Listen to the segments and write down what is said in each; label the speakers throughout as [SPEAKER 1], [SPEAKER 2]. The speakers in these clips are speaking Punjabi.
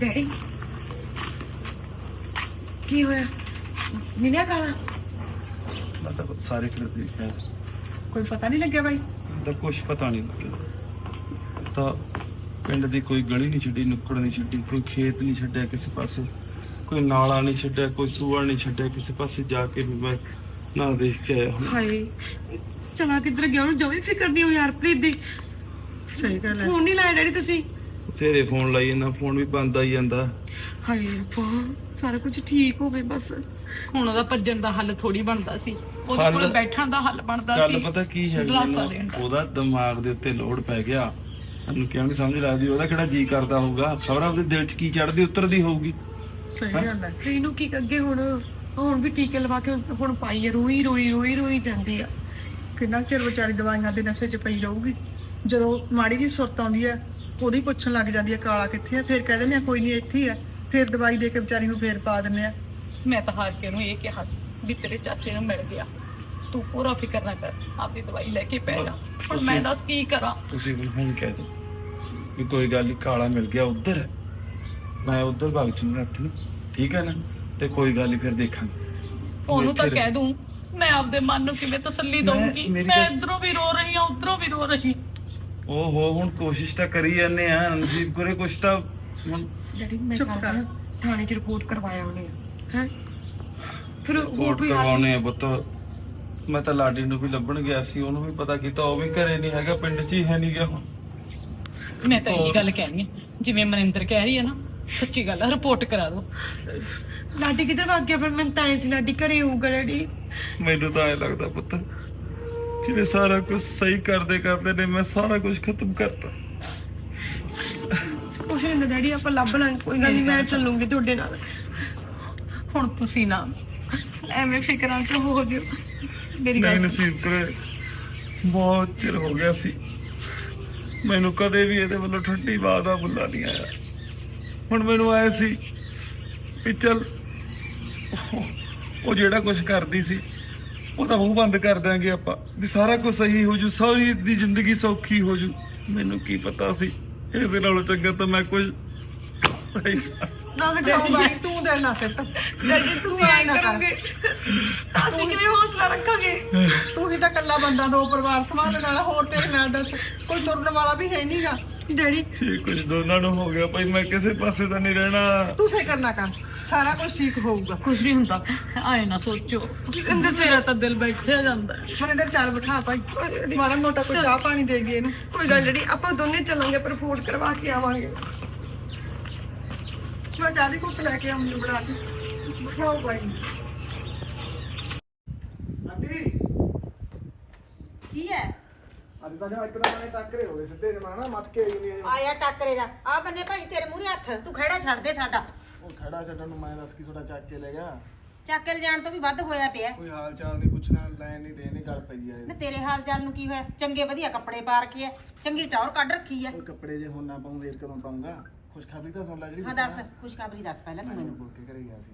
[SPEAKER 1] ਡੈਡੀ। ਕੀ ਹੋਇਆ? ਮਿਲਿਆ ਕਾਲਾ
[SPEAKER 2] ਮੈਂ ਤਾਂ ਸਾਰੇ ਫਿਰ ਦੇਖਿਆ
[SPEAKER 3] ਕੋਈ ਪਤਾ ਨਹੀਂ ਲੱਗਿਆ ਬਾਈ?
[SPEAKER 2] ਤਾਂ ਕੁਝ ਪਤਾ ਨਹੀਂ ਲੱਗਿਆ। ਤਾਂ ਪਿੰਡ ਦੀ ਕੋਈ ਗਲੀ ਨਹੀਂ ਛੱਡੀ ਨੁੱਕੜ ਨਹੀਂ ਛੱਡੀ ਕੋਈ ਖੇਤ ਨਹੀਂ ਛੱਡਿਆ ਕਿਸੇ ਪਾਸੇ ਕੋਈ ਨਾਲਾ ਨਹੀਂ ਛੱਡਿਆ ਕੋਈ ਸੂਆ ਨਹੀਂ ਛੱਡਿਆ ਕਿਸੇ ਪਾਸੇ ਜਾ ਕੇ ਵੀ ਮੈਂ ਨਾ ਦੇਖ ਕੇ ਆਇਆ ਹੁਣ
[SPEAKER 1] ਹਾਏ ਚਲਾ ਕਿੱਧਰ ਗਿਆ? ਉਹਨੂੰ ਜਮੇ ਫਿਕਰ ਨਹੀਂ ਹੋਈ ਹਰਪ੍ਰੀਤ ਦੀ।
[SPEAKER 3] ਸਹੀ ਗੱਲ ਹੈ।
[SPEAKER 1] ਫੋਨ ਨਹੀਂ ਲਾਇਆ ਡੈਡੀ ਤੁਸੀਂ?
[SPEAKER 2] ਤੇਰੇ ਫੋਨ ਲਾਈ ਇਹਨਾਂ ਫੋਨ ਵੀ ਬੰਦ ਆਈ ਜਾਂਦਾ।
[SPEAKER 1] ਹਾਏ ਰੱਬਾ ਸਾਰਾ ਕੁਝ ਠੀਕ ਹੋਵੇ ਬਸ।
[SPEAKER 4] ਹੁਣ ਉਹਦਾ ਭੱਜਣ ਦਾ ਹੱਲ ਥੋੜੀ ਬਣਦਾ ਸੀ। ਉਹਦੇ
[SPEAKER 2] ਹੱਲ-
[SPEAKER 4] ਕੋਲ ਬੈਠਣ ਦਾ ਹੱਲ ਬਣਦਾ
[SPEAKER 2] ਗੱਲ
[SPEAKER 4] ਸੀ।
[SPEAKER 2] ਪਤਾ ਕੀ ਹੈ
[SPEAKER 4] ਦਿਲਾਸਾ ਦੇਣ ਦਾ।
[SPEAKER 2] ਉਹਦਾ ਦਿਮਾਗ ਦੇ ਉੱਤੇ ਲੋਡ ਪੈ ਗਿਆ ਉਹਨੂੰ ਕਿਉਂ ਨਹੀਂ ਸਮਝ ਲੱਗਦੀ ਉਹਦਾ ਕਿਹੜਾ ਜੀ ਕਰਦਾ ਹੋਊਗਾ? ਖਬਰ ਉਹਦੇ ਦਿਲ 'ਚ ਕੀ ਚੜਦੀ ਉਤਰਦੀ ਹੋਊਗੀ?
[SPEAKER 3] ਸਹੀ ਗੱਲ ਹੈ।
[SPEAKER 1] ਇਹਨੂੰ ਕੀ ਅੱਗੇ ਹੁਣ ਹੁਣ ਵੀ ਟੀਕੇ ਲਵਾ ਕੇ ਹੁਣ ਪਾਈ ਆ ਰੋਈ ਰੋਈ ਰੋਈ ਰੋਈ ਜਾਂਦੀ ਆ।
[SPEAKER 3] ਕਿੰਨਾ ਕੁ ਚਿਰ ਵਿਚਾਰੀ ਦਵਾਈਆਂ ਦੇ ਨਸ਼ੇ 'ਚ ਪਈ ਰਹੂਗੀ? ਜਦੋਂ ਮਾੜੀ ਜੀ ਸੁਰਤ ਆਉਂਦੀ ਹੈ ਉਹਦੀ ਪੁੱਛਣ ਲੱਗ ਜਾਂਦੀ ਹੈ ਕਾਲਾ ਕਿੱਥੇ ਹੈ? ਫਿਰ ਕਹਿ ਦਿੰਦੇ ਆ ਕੋਈ ਨਹੀਂ ਇੱਥੇ ਹੀ ਹੈ। ਫਿਰ ਦਵਾਈ ਦੇ ਕੇ ਵਿਚਾਰੀ ਨੂੰ ਫੇਰ ਪਾ ਦਿੰਦੇ ਆ।
[SPEAKER 4] ਮੈਂ ਤਾਂ ਹਾਰ ਕੇ ਉਹਨੂੰ ਇਹ ਕਿਹਾ ਸੀ ਵੀ ਤੇਰੇ ਚਾਚੇ ਨੂੰ ਮਿਲ ਗਿਆ। ਤੂੰ ਪੂਰਾ ਫਿਕਰ ਨਾ ਕਰ ਆਪਦੀ ਦਵਾਈ ਲੈ ਕੇ ਪੈ ਜਾ। ਹੁਣ ਮੈਂ ਦੱਸ ਕੀ ਕਰਾਂ?
[SPEAKER 2] ਤੁਸੀਂ ਮੈਨੂੰ ਹੁਣ ਕਹਿ ਦਿਓ ਵੀ ਕੋਈ ਗੱਲ ਨਹੀਂ ਕਾਲਾ ਮਿਲ ਗਿਆ ਉੱਧਰ। ਮੈਂ ਉੱਧਰ ਭਗ ਚੁੰ ਰੱਖ ਨੂੰ ਠੀਕ ਹੈ ਨਾ? ਤੇ ਕੋਈ ਗੱਲ ਨਹੀਂ ਫਿਰ ਦੇਖਾਂਗੇ।
[SPEAKER 4] ਉਹਨੂੰ ਤਾਂ। ਕਹਿ ਦੂੰ ਮੈਂ ਆਪਦੇ ਮਨ ਨੂੰ ਕਿਵੇਂ ਤਸੱਲੀ ਦਊਂਗੀ? ਮੈਂ ਇਧਰੋਂ ਵੀ ਰੋ ਰਹੀ ਹਾਂ ਉਧਰੋਂ ਵੀ ਰੋ ਰਹੀ
[SPEAKER 2] ਓਹੋ ਹੁਣ ਕੋਸ਼ਿਸ਼ ਤਾਂ ਕਰੀ ਜਾਂਦੇ ਆ ਨਸੀਬ ਕਰੇ ਕੁਛ ਤਾਂ ਹੁਣ
[SPEAKER 1] ਡੈਡੀ ਮੈਂ
[SPEAKER 3] ਚੁੱਪ ਕਰ।
[SPEAKER 1] ਥਾਣੇ 'ਚ ਰਿਪੋਰਟ ਕਰਵਾਇਆ ਉਹਨੇ। ਹੈ? ਫਿਰ ਹੋਰ ਕੋਈ ਹੱਲ
[SPEAKER 2] ਕਰਵਾਉਣੇ ਆ ਪੁੱਤ। ਮੈਂ ਤਾਂ ਲਾਡੀ ਨੂੰ ਵੀ ਲੱਭਣ ਗਿਆ ਸੀ ਉਹਨੂੰ ਵੀ ਪਤਾ ਕੀਤਾ ਉਹ ਵੀ ਘਰੇ ਨਹੀਂ ਹੈਗਾ ਪਿੰਡ 'ਚ ਹੀ ਹੈ ਨਹੀਂ ਗਿਆ ਹੁਣ।
[SPEAKER 4] ਮੈਂ ਤਾਂ ਇਹੀ ਗੱਲ ਕਹਿਣੀ ਹੈ ਜਿਵੇਂ ਮਨਿੰਦਰ ਕਹਿ ਰਹੀ ਹੈ ਨਾ ਸੱਚੀ ਗੱਲ ਹੈ ਰਿਪੋਰਟ ਕਰਾ ਦਿਓ।
[SPEAKER 1] ਲਾਡੀ ਕਿੱਧਰ ਭੱਗ ਗਿਆ? ਫਿਰ ਮੈਂ ਤਾਂ ਐਂ ਸੀ ਲਾਡੀ ਘਰੇ ਹੋਊਗਾ ਡੈਡੀ।
[SPEAKER 2] ਮੈਨੂੰ ਤਾਂ ਐ ਲੱਗਦਾ ਪੁੱਤ। ਜਿਵੇਂ ਸਾਰਾ ਕੁਝ ਸਹੀ ਕਰਦੇ ਕਰਦੇ ਨੇ ਮੈਂ ਸਾਰਾ ਕੁਝ ਖਤਮ ਕਰਤਾ।
[SPEAKER 1] ਕੁਛ ਨਹੀਂ ਹੁੰਦਾ ਡੈਡੀ ਆਪਾਂ ਲੱਭ ਲਾਂਗੇ ਕੋਈ ਗੱਲ ਨਹੀਂ ਮੈਂ ਚੱਲੂੰਗੀ ਤੁਹਾਡੇ ਨਾਲ।
[SPEAKER 4] ਹੁਣ ਤੁਸੀਂ ਨਾ ਐਵੇਂ ਫਿਕਰਾਂ 'ਚ ਹੋ ਜਿਓ। ਮੇਰੀ
[SPEAKER 2] ਨਹੀਂ
[SPEAKER 4] ਗੱਲ
[SPEAKER 2] ਨਸੀਬ ਕਰੇ ਬਹੁਤ ਚਿਰ ਹੋ ਗਿਆ ਸੀ। ਮੈਨੂੰ ਕਦੇ ਵੀ ਇਹਦੇ ਵੱਲੋਂ ਠੰਡੀ ਬਾਤ ਦਾ ਬੁੱਲਾ ਨਹੀਂ ਆਇਆ। ਹੁਣ ਮੈਨੂੰ ਆਇਆ ਸੀ ਵੀ ਚੱਲ ਉਹ ਜਿਹੜਾ ਕੁਝ ਕਰਦੀ ਸੀ ਉਹਦਾ ਮੂੰਹ ਬੰਦ ਕਰ ਦਾਂਗੇ ਆਪਾਂ ਵੀ ਸਾਰਾ ਕੁਝ ਸਹੀ ਹੋ ਜੂ ਸਾਰੀ ਦੀ ਜ਼ਿੰਦਗੀ ਸੌਖੀ ਹੋ ਜੂ। ਮੈਨੂੰ ਕੀ ਪਤਾ ਸੀ ਇਹਦੇ ਨਾਲੋਂ ਚੰਗਾ ਤਾਂ ਮੈਂ ਕੁਝ
[SPEAKER 1] ਨਾ
[SPEAKER 3] ਬਾਈ ਤੂੰ ਦਿਲ ਨਾ ਸਿੱਟ
[SPEAKER 1] ਡੈਡੀ ਤੁਸੀਂ ਐਂ ਕਰੋਗੇ ਤਾਂ ਅਸੀਂ ਕਿਵੇਂ ਹੌਸਲਾ ਰੱਖਾਂਗੇ?
[SPEAKER 3] ਤੂੰ ਹੀ ਤਾਂ ਇਕੱਲਾ ਬੰਦਾ ਦੋ ਪਰਿਵਾਰ ਸੰਭਾਲਣ ਵਾਲਾ ਹੋਰ ਤੇਰੇ ਨਾਲ ਦੱਸ ਕੋਈ ਤੁਰਨ ਵਾਲਾ ਵੀ ਹੈ ਨਹੀਂਗਾ
[SPEAKER 1] ਡੈਡੀ।
[SPEAKER 2] ਜੇ ਕੁਝ ਦੋਨਾਂ ਨੂੰ ਹੋ ਗਿਆ। ਭਾਈ ਮੈਂ ਕਿਸੇ ਪਾਸੇ ਤਾਂ ਨਹੀਂ ਰਹਿਣਾ।
[SPEAKER 3] ਤੂੰ ਫਿਕਰ ਨਾ ਕਰ। ਸਾਰਾ ਕੁਝ ਠੀਕ ਹੋਊਗਾ।
[SPEAKER 4] ਕੁਝ ਨਹੀਂ ਹੁੰਦਾ। ਆਏ ਨਾ ਸੋਚੋ। ਅੰਦਰ ਮੇਰਾ ਤਾਂ ਦਿਲ ਬੈਠਿਆ ਜਾਂਦਾ। ਹੈ।
[SPEAKER 3] ਮਨ ਇਧਰ ਚੱਲ ਬਿਠਾ ਭਾਈ। ਮਾੜਾ ਮੋਟਾ ਕੋਈ ਚਾਹ ਪਾਣੀ ਦੇ ਗਏ ਇਹਨੂੰ।
[SPEAKER 1] ਕੋਈ ਗੱਲ ਡੈਡੀ ਆਪਾਂ ਦੋਨੇ ਚੱਲਾਂਗੇ ਪਰ ਰਿਪੋਰਟ ਕਰਵਾ ਕੇ ਆਵਾਂਗੇ।
[SPEAKER 3] ਮੈਂ ਚਾਹ ਦੀ ਲੈ ਕੇ ਆਉਂਦੀ ਹਾਂ ਬਣਾ ਕੇ। ਬਿਠਾਓ ਭਾਈ
[SPEAKER 5] ਆਂਟੀ
[SPEAKER 6] ਕੀ ਹੈ
[SPEAKER 5] ਅੱਜ ਤਾਂ ਜਮਾ ਇੱਕ ਤਾਂ ਮੈਨੇ ਟੱਕਰੇ ਹੋ ਗਏ ਸਿੱਧੇ ਜਮਾ ਨਾ ਮੱਥ ਕੇ ਆਈ ਨਹੀਂ
[SPEAKER 6] ਆਇਆ ਟੱਕਰੇ ਦਾ। ਆ ਬੰਨੇ ਭਾਈ ਤੇਰੇ ਮੂਹਰੇ ਹੱਥ। ਤੂੰ ਖੜਾ ਛੱਡ ਦੇ ਸਾਡਾ।
[SPEAKER 5] ਉਹ ਖੜਾ ਛੱਡਣ ਨੂੰ ਮੈਂ ਦੱਸ ਕੀ ਤੁਹਾਡਾ ਚੱਕ ਕੇ ਲੈ ਗਿਆ?
[SPEAKER 6] ਚੱਕ ਕੇ ਜਾਣ ਤੋਂ ਵੀ ਵੱਧ ਹੋਇਆ ਪਿਆ।
[SPEAKER 5] ਕੋਈ ਹਾਲ ਚਾਲ ਨਹੀਂ ਪੁੱਛਣਾ ਲੈਣ ਨਹੀਂ ਦੇਣੀ ਗੱਲ ਪਈ ਆ
[SPEAKER 6] ਨਾ
[SPEAKER 5] ਇਹ।
[SPEAKER 6] ਤੇਰੇ ਹਾਲ ਚਾਲ ਨੂੰ ਕੀ ਹੋਇਆ? ਚੰਗੇ ਵਧੀਆ ਕੱਪੜੇ ਪਾ ਰੱਖੇ ਐ ਚੰਗੀ ਟੌਰ ਕੱਢ ਰੱਖੀ ਐ
[SPEAKER 5] ਉਹ ਕੱਪੜੇ ਜੇ ਹੁਣ ਨਾ ਪਾਉਂ ਫੇਰ ਕਦੋਂ ਪਾਉਂਗਾ ਖੁਸ਼ਖਬਰੀ ਤਾਂ ਸੁਣ ਲੈ ਜਿਹੜੀ
[SPEAKER 6] ਹਾਂ ਦੱਸ ਖੁਸ਼ਖਬਰੀ ਦੱਸ ਪਹਿਲਾਂ
[SPEAKER 5] ਮੈਨੂੰ।
[SPEAKER 6] ਮੈਨੂੰ
[SPEAKER 5] ਬੋਲ ਕੇ ਘਰੇ ਗਿਆ ਸੀ।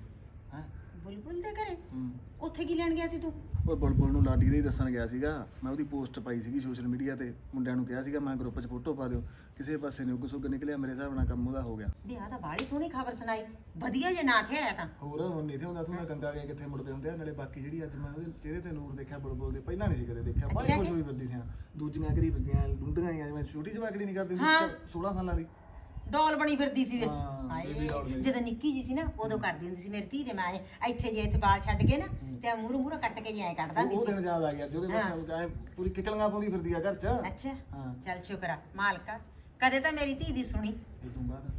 [SPEAKER 5] ਹਾਂ?
[SPEAKER 6] ਬੁਲਬੁਲ ਦੇ ਘਰੇ?
[SPEAKER 5] ਹੂੰ।
[SPEAKER 6] ਉੱਥੇ ਕੀ ਲੈਣ ਗਿਆ ਸੀ ਤੂੰ?
[SPEAKER 5] ਉਹ ਬੁਲਬੁਲ ਨੂੰ ਲਾਡੀ ਦੇ ਹੀ ਦੱਸਣ ਗਿਆ ਸੀਗਾ। ਮੈਂ ਉਹਦੀ ਪੋਸਟ ਪਾਈ ਸੀਗੀ ਸੋਸ਼ਲ ਮੀਡੀਆ ਤੇ। ਮੁੰਡਿਆਂ ਨੂੰ ਕਿਹਾ ਸੀਗਾ ਮੈਂ ਗਰੁੱਪ 'ਚ ਫੋਟੋ ਪਾ ਦਿਓ। ਕਿਸੇ ਪਾਸੇ ਨਹੀਂ ਕੁਸੁੱਗ ਨਿਕਲਿਆ ਮੇਰੇ ਹਿਸਾਬ ਨਾਲ ਕੰਮ ਉਹਦਾ ਹੋ ਗਿਆ।
[SPEAKER 6] ਵੀ ਆਹ ਤਾਂ ਬਾੜੀ ਸੋਹਣੀ ਖਬਰ ਸੁਣਾਈ। ਵਧੀਆ ਜੇ ਨਾ ਥੇ ਆਇਆ ਤਾਂ।
[SPEAKER 5] ਹੋਰ ਹੁਣ ਨਹੀਂ ਤੇ ਹੁੰਦਾ ਤੂੰ ਨਾ ਗੰਗਾ ਗਏ ਕਿੱਥੇ ਮੁੜਦੇ ਹੁੰਦੇ ਆ। ਨਾਲੇ ਬਾਕੀ ਜਿਹੜੀ ਅੱਜ ਮੈਂ ਉਹਦੇ ਚਿਹਰੇ ਤੇ ਨੂਰ ਦੇਖਿਆ ਬੁਲਬੁਲ ਦੇ ਪਹਿਲਾਂ ਨਹੀਂ ਸੀ ਕਦੇ ਦੇਖਿਆ। ਬੜੀ
[SPEAKER 6] ਅੱਛਾ।
[SPEAKER 5] ਖੁਸ਼ ਹੋਈ ਫਿਰਦੀ ਸੀ ਦੂਜੀਆਂ ਕਰੀ ਫਿਰਦੀਆਂ ਲੁੰਡੀਆਂ ਆਈਆਂ ਜਿਵੇਂ ਛੋਟੀ ਜਵਾਕੜੀ ਨਹੀਂ ਕਰਦੀ
[SPEAKER 6] ਹਾਂ।
[SPEAKER 5] 16 ਸਾਲਾਂ ਦੀ।
[SPEAKER 6] ਡੋਲ ਬਣੀ ਫਿਰਦੀ ਸੀ ਵੇ।
[SPEAKER 5] ਹਾਂ, ਬੇਬੀ ਮੇਰੀ।
[SPEAKER 6] ਜਦੋਂ ਨਿੱਕੀ ਜੀ ਸੀ ਨਾ ਉਦੋਂ ਕਰਦੀ ਹੁੰਦੀ ਸੀ ਮੇਰੀ ਧੀ ਦੇ ਮੈਂ ਐਂ ਇੱਥੇ ਜੇ ਇੱਥੇ ਬਾਲ ਛੱਡ ਕੇ ਨਾ ਤੇ ਮੂਹਰੋਂ ਮੂਹਰੋਂ ਕੱਟ ਕੇ ਜਿਵੇਂ ਕੱਢ ਦਿੰਦੀ
[SPEAKER 5] ਉਹ
[SPEAKER 6] ਸੀ।
[SPEAKER 5] ਦਿਨ ਯਾਦ ਆ ਗਿਆ ਜਿਹਦੇ ਬਸ
[SPEAKER 6] ਹਾਂ।
[SPEAKER 5] ਕਹੇ ਪੂਰੀ ਕਿਕਲੀਆਂ ਪਾਉਂਦੀ ਫਿਰਦੀ ਆ ਘਰ 'ਚ।
[SPEAKER 6] ਅੱਛਾ।
[SPEAKER 5] ਹਾਂ।
[SPEAKER 6] ਚੱਲ ਸ਼ੁਕਰ ਆ ਮਾਲਕਾ ਕਦੇ ਤਾਂ ਮੇਰੀ ਧੀ ਦੀ ਸੁਣੀ।
[SPEAKER 5] ਇਹ ਤੋਂ ਬਾਅਦ।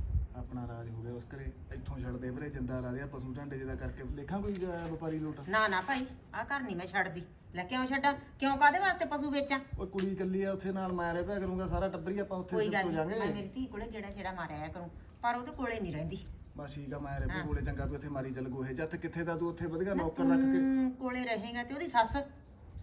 [SPEAKER 5] ਆਪਣਾ ਰਾਜ ਹੋ ਗਿਆ ਉਸ ਘਰੇ ਇੱਥੋਂ ਛੱਡਦੇ ਵੀਰੇ ਜਿੰਦਾ ਲਾ ਦਿਆ ਪਸ਼ੂ ਢਾਂਡੇ ਜਿਹਦਾ ਕਰਕੇ। ਦੇਖਾਂ ਕੋਈ ਅਹ, ਵਪਾਰੀ ਲੋਟ?
[SPEAKER 6] ਨਾ ਨਾ ਭਾਈ ਆ ਘਰ ਨਹੀਂ ਮੈਂ ਛੱਡਦੀ। ਲੈ ਕਿਉਂ ਛੱਡਾਂ? ਕਿਉਂ ਕਾਦੇ ਵਾਸਤੇ ਪਸ਼ੂ ਵੇਚਾਂ?
[SPEAKER 5] ਉਹ ਕੁੜੀ ਇਕੱਲੀ ਆ ਉੱਥੇ ਨਾਲ ਮੈਂ ਰਹਿ ਪਿਆ ਕਰੂੰਗਾ ਸਾਰਾ ਟੱਬਰ ਹੀ ਆਪਾਂ ਉੱਥੇ
[SPEAKER 6] ਕੋਈ ਗੱਲ ਨਹੀਂ ਮੈਂ
[SPEAKER 5] ਜਾਾਂਗੇ
[SPEAKER 6] ਮੇਰੀ ਧੀ ਕੋਲੇ ਗੇੜਾ ਛੇੜਾ ਮਾਰਿਆ ਕਰੂੰ ਪਰ ਉਹਦੇ ਕੋਲੇ ਨਹੀਂ ਰਹਿੰਦੀ।
[SPEAKER 5] ਬਸ ਠੀਕ ਆ ਮੈਂ ਰਹਿ ਪਿਆ ਕੋਲੇ ਚੰਗਾ ਤੂੰ ਇੱਥੇ ਮਾਰੀ ਚੱਲ ਗੋਹੇ ਜੱਤ ਕਿੱਥੇ ਦਾ ਤੂੰ ਉੱਥੇ? ਵਧੀਆ ਨੌਕਰ ਰੱਖ ਕੇ।
[SPEAKER 6] ਹਮ, ਕੋਲੇ ਰਹੇਗਾ ਤੇ ਉਹਦੀ ਸੱਸ।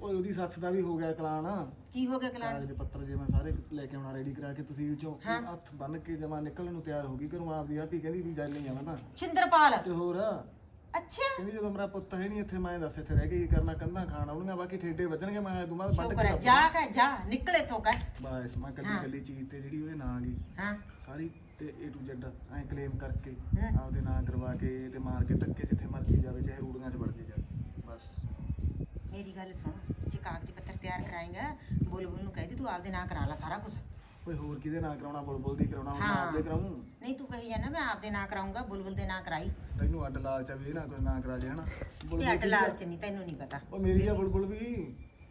[SPEAKER 5] ਓਏ ਉਹਦੀ ਸੱਸ ਦਾ ਵੀ ਹੋ ਗਿਆ ਕਲਾਨ।
[SPEAKER 6] ਕੀ ਹੋ ਗਿਆ ਕਲਾਣ
[SPEAKER 5] ਕਾਗਜ਼ ਪੱਤਰ ਜੇ ਮੈਂ ਸਾਰੇ ਲੈ ਕੇ ਆਉਣਾ ਰੈਡੀ ਕਰਾ ਕੇ ਤੁਸੀਂ ਚੋਂ ਹੱਥ ਬੰਨ ਕੇ ਜਮਾ ਨਿਕਲਣ ਨੂੰ ਤਿਆਰ ਹੋ ਗਈ ਘਰੋਂ ਆਪਦੀ ਆਪੀ ਕਹਿੰਦੀ ਵੀ ਜਾਣੀ ਜਾਣਾ ਤਾਂ।
[SPEAKER 6] ਛਿੰਦਰਪਾਲ।
[SPEAKER 5] ਤੇ ਹੋਰ?
[SPEAKER 6] ਅੱਛਾ।
[SPEAKER 5] ਕਹਿੰਦੀ ਜਦੋਂ ਮੇਰਾ ਪੁੱਤ ਹੈ ਨਹੀਂ ਇੱਥੇ ਮੈਂ ਦੱਸ ਇੱਥੇ ਰਹਿ ਕੇ ਕੀ ਕਰਨਾ ਕੰਧਾਂ ਖਾਣ ਆਉਣੀਆਂ ਬਾਕੀ ਠੇਡੇ ਵੱਜਣਗੇ ਮੈਂ ਵੱਢ
[SPEAKER 6] ਸ਼ੁਕਰ
[SPEAKER 5] ਕੇ
[SPEAKER 6] ਹੈ। ਜਾ ਕੇ ਜਾ ਨਿਕਲੇ ਤੋਂ ਕਰ
[SPEAKER 5] ਬਸ ਮੈਂ ਕੱਲੀ ਕੱਲੀ ਚੀਜ਼ ਤੇ ਜਿਹੜੀ ਉਹਦੇ ਨਾਂ ਗਈ।
[SPEAKER 6] ਹਾਂ।
[SPEAKER 5] ਸਾਰੀ ਤੇ A to Z ਐਂ ਕਲੇਮ ਕਰਕੇ
[SPEAKER 6] ਹਮ।
[SPEAKER 5] ਆਪਦੇ ਨਾਂ ਕਰਵਾ ਕੇ ਤੇ ਮਾਰ ਕੇ ਧੱਕੇ ਜਿੱਥੇ ਮਰਜ਼ੀ ਜਾਵੇ ਚਾਹੇ ਰੂੜੀਆਂ 'ਚ ਵੜ ਕੇ ਜਾਵੇ। ਬਸ।
[SPEAKER 6] ਮੇਰੀ ਗੱਲ ਸੁਣ ਜੇ ਕਾਗਜ਼ ਪੱਤਰ ਤਿਆਰ ਕਰਾਏਗਾ ਬੁਲਬੁਲ ਨੂੰ ਕਹਿ ਦੀ ਤੂੰ ਆਪਦੇ ਨਾਂ ਕਰਾ ਲੈ ਸਾਰਾ ਕੁਝ
[SPEAKER 5] ਕੋਈ ਹੋਰ ਕਿਹਦੇ ਨਾਂ ਕਰਾਉਣਾ ਬੁਲਬੁਲ ਦੀ ਕਰਾਉਣਾ ਹੁਣ
[SPEAKER 6] ਹਾਂ।
[SPEAKER 5] ਮੈਂ ਆਪਦੇ ਕਰਾਉਂ
[SPEAKER 6] ਨਹੀਂ ਤੂੰ ਕਹੀ ਜਾਣਾ ਮੈਂ ਆਪਦੇ ਨਾਂ ਕਰਾਉਂਗਾ ਬੁਲਬੁਲ ਦੇ ਨਾਂ ਕਰਾਈ।
[SPEAKER 5] ਤੈਨੂੰ ਅੱਡ ਲਾਲਚ ਆ ਵੀ ਇਹ ਨਾ ਕੋਈ ਨਾਂ ਕਰਾ ਜੇ ਹਨਾ?
[SPEAKER 6] ਤੇ ਅੱਡ? ਲਾਲਚ ਨਹੀਂ ਤੈਨੂੰ ਨਹੀਂ ਪਤਾ।
[SPEAKER 5] ਉਹ ਮੇਰੀ ਆ ਬੁਲਬੁਲ ਵੀ।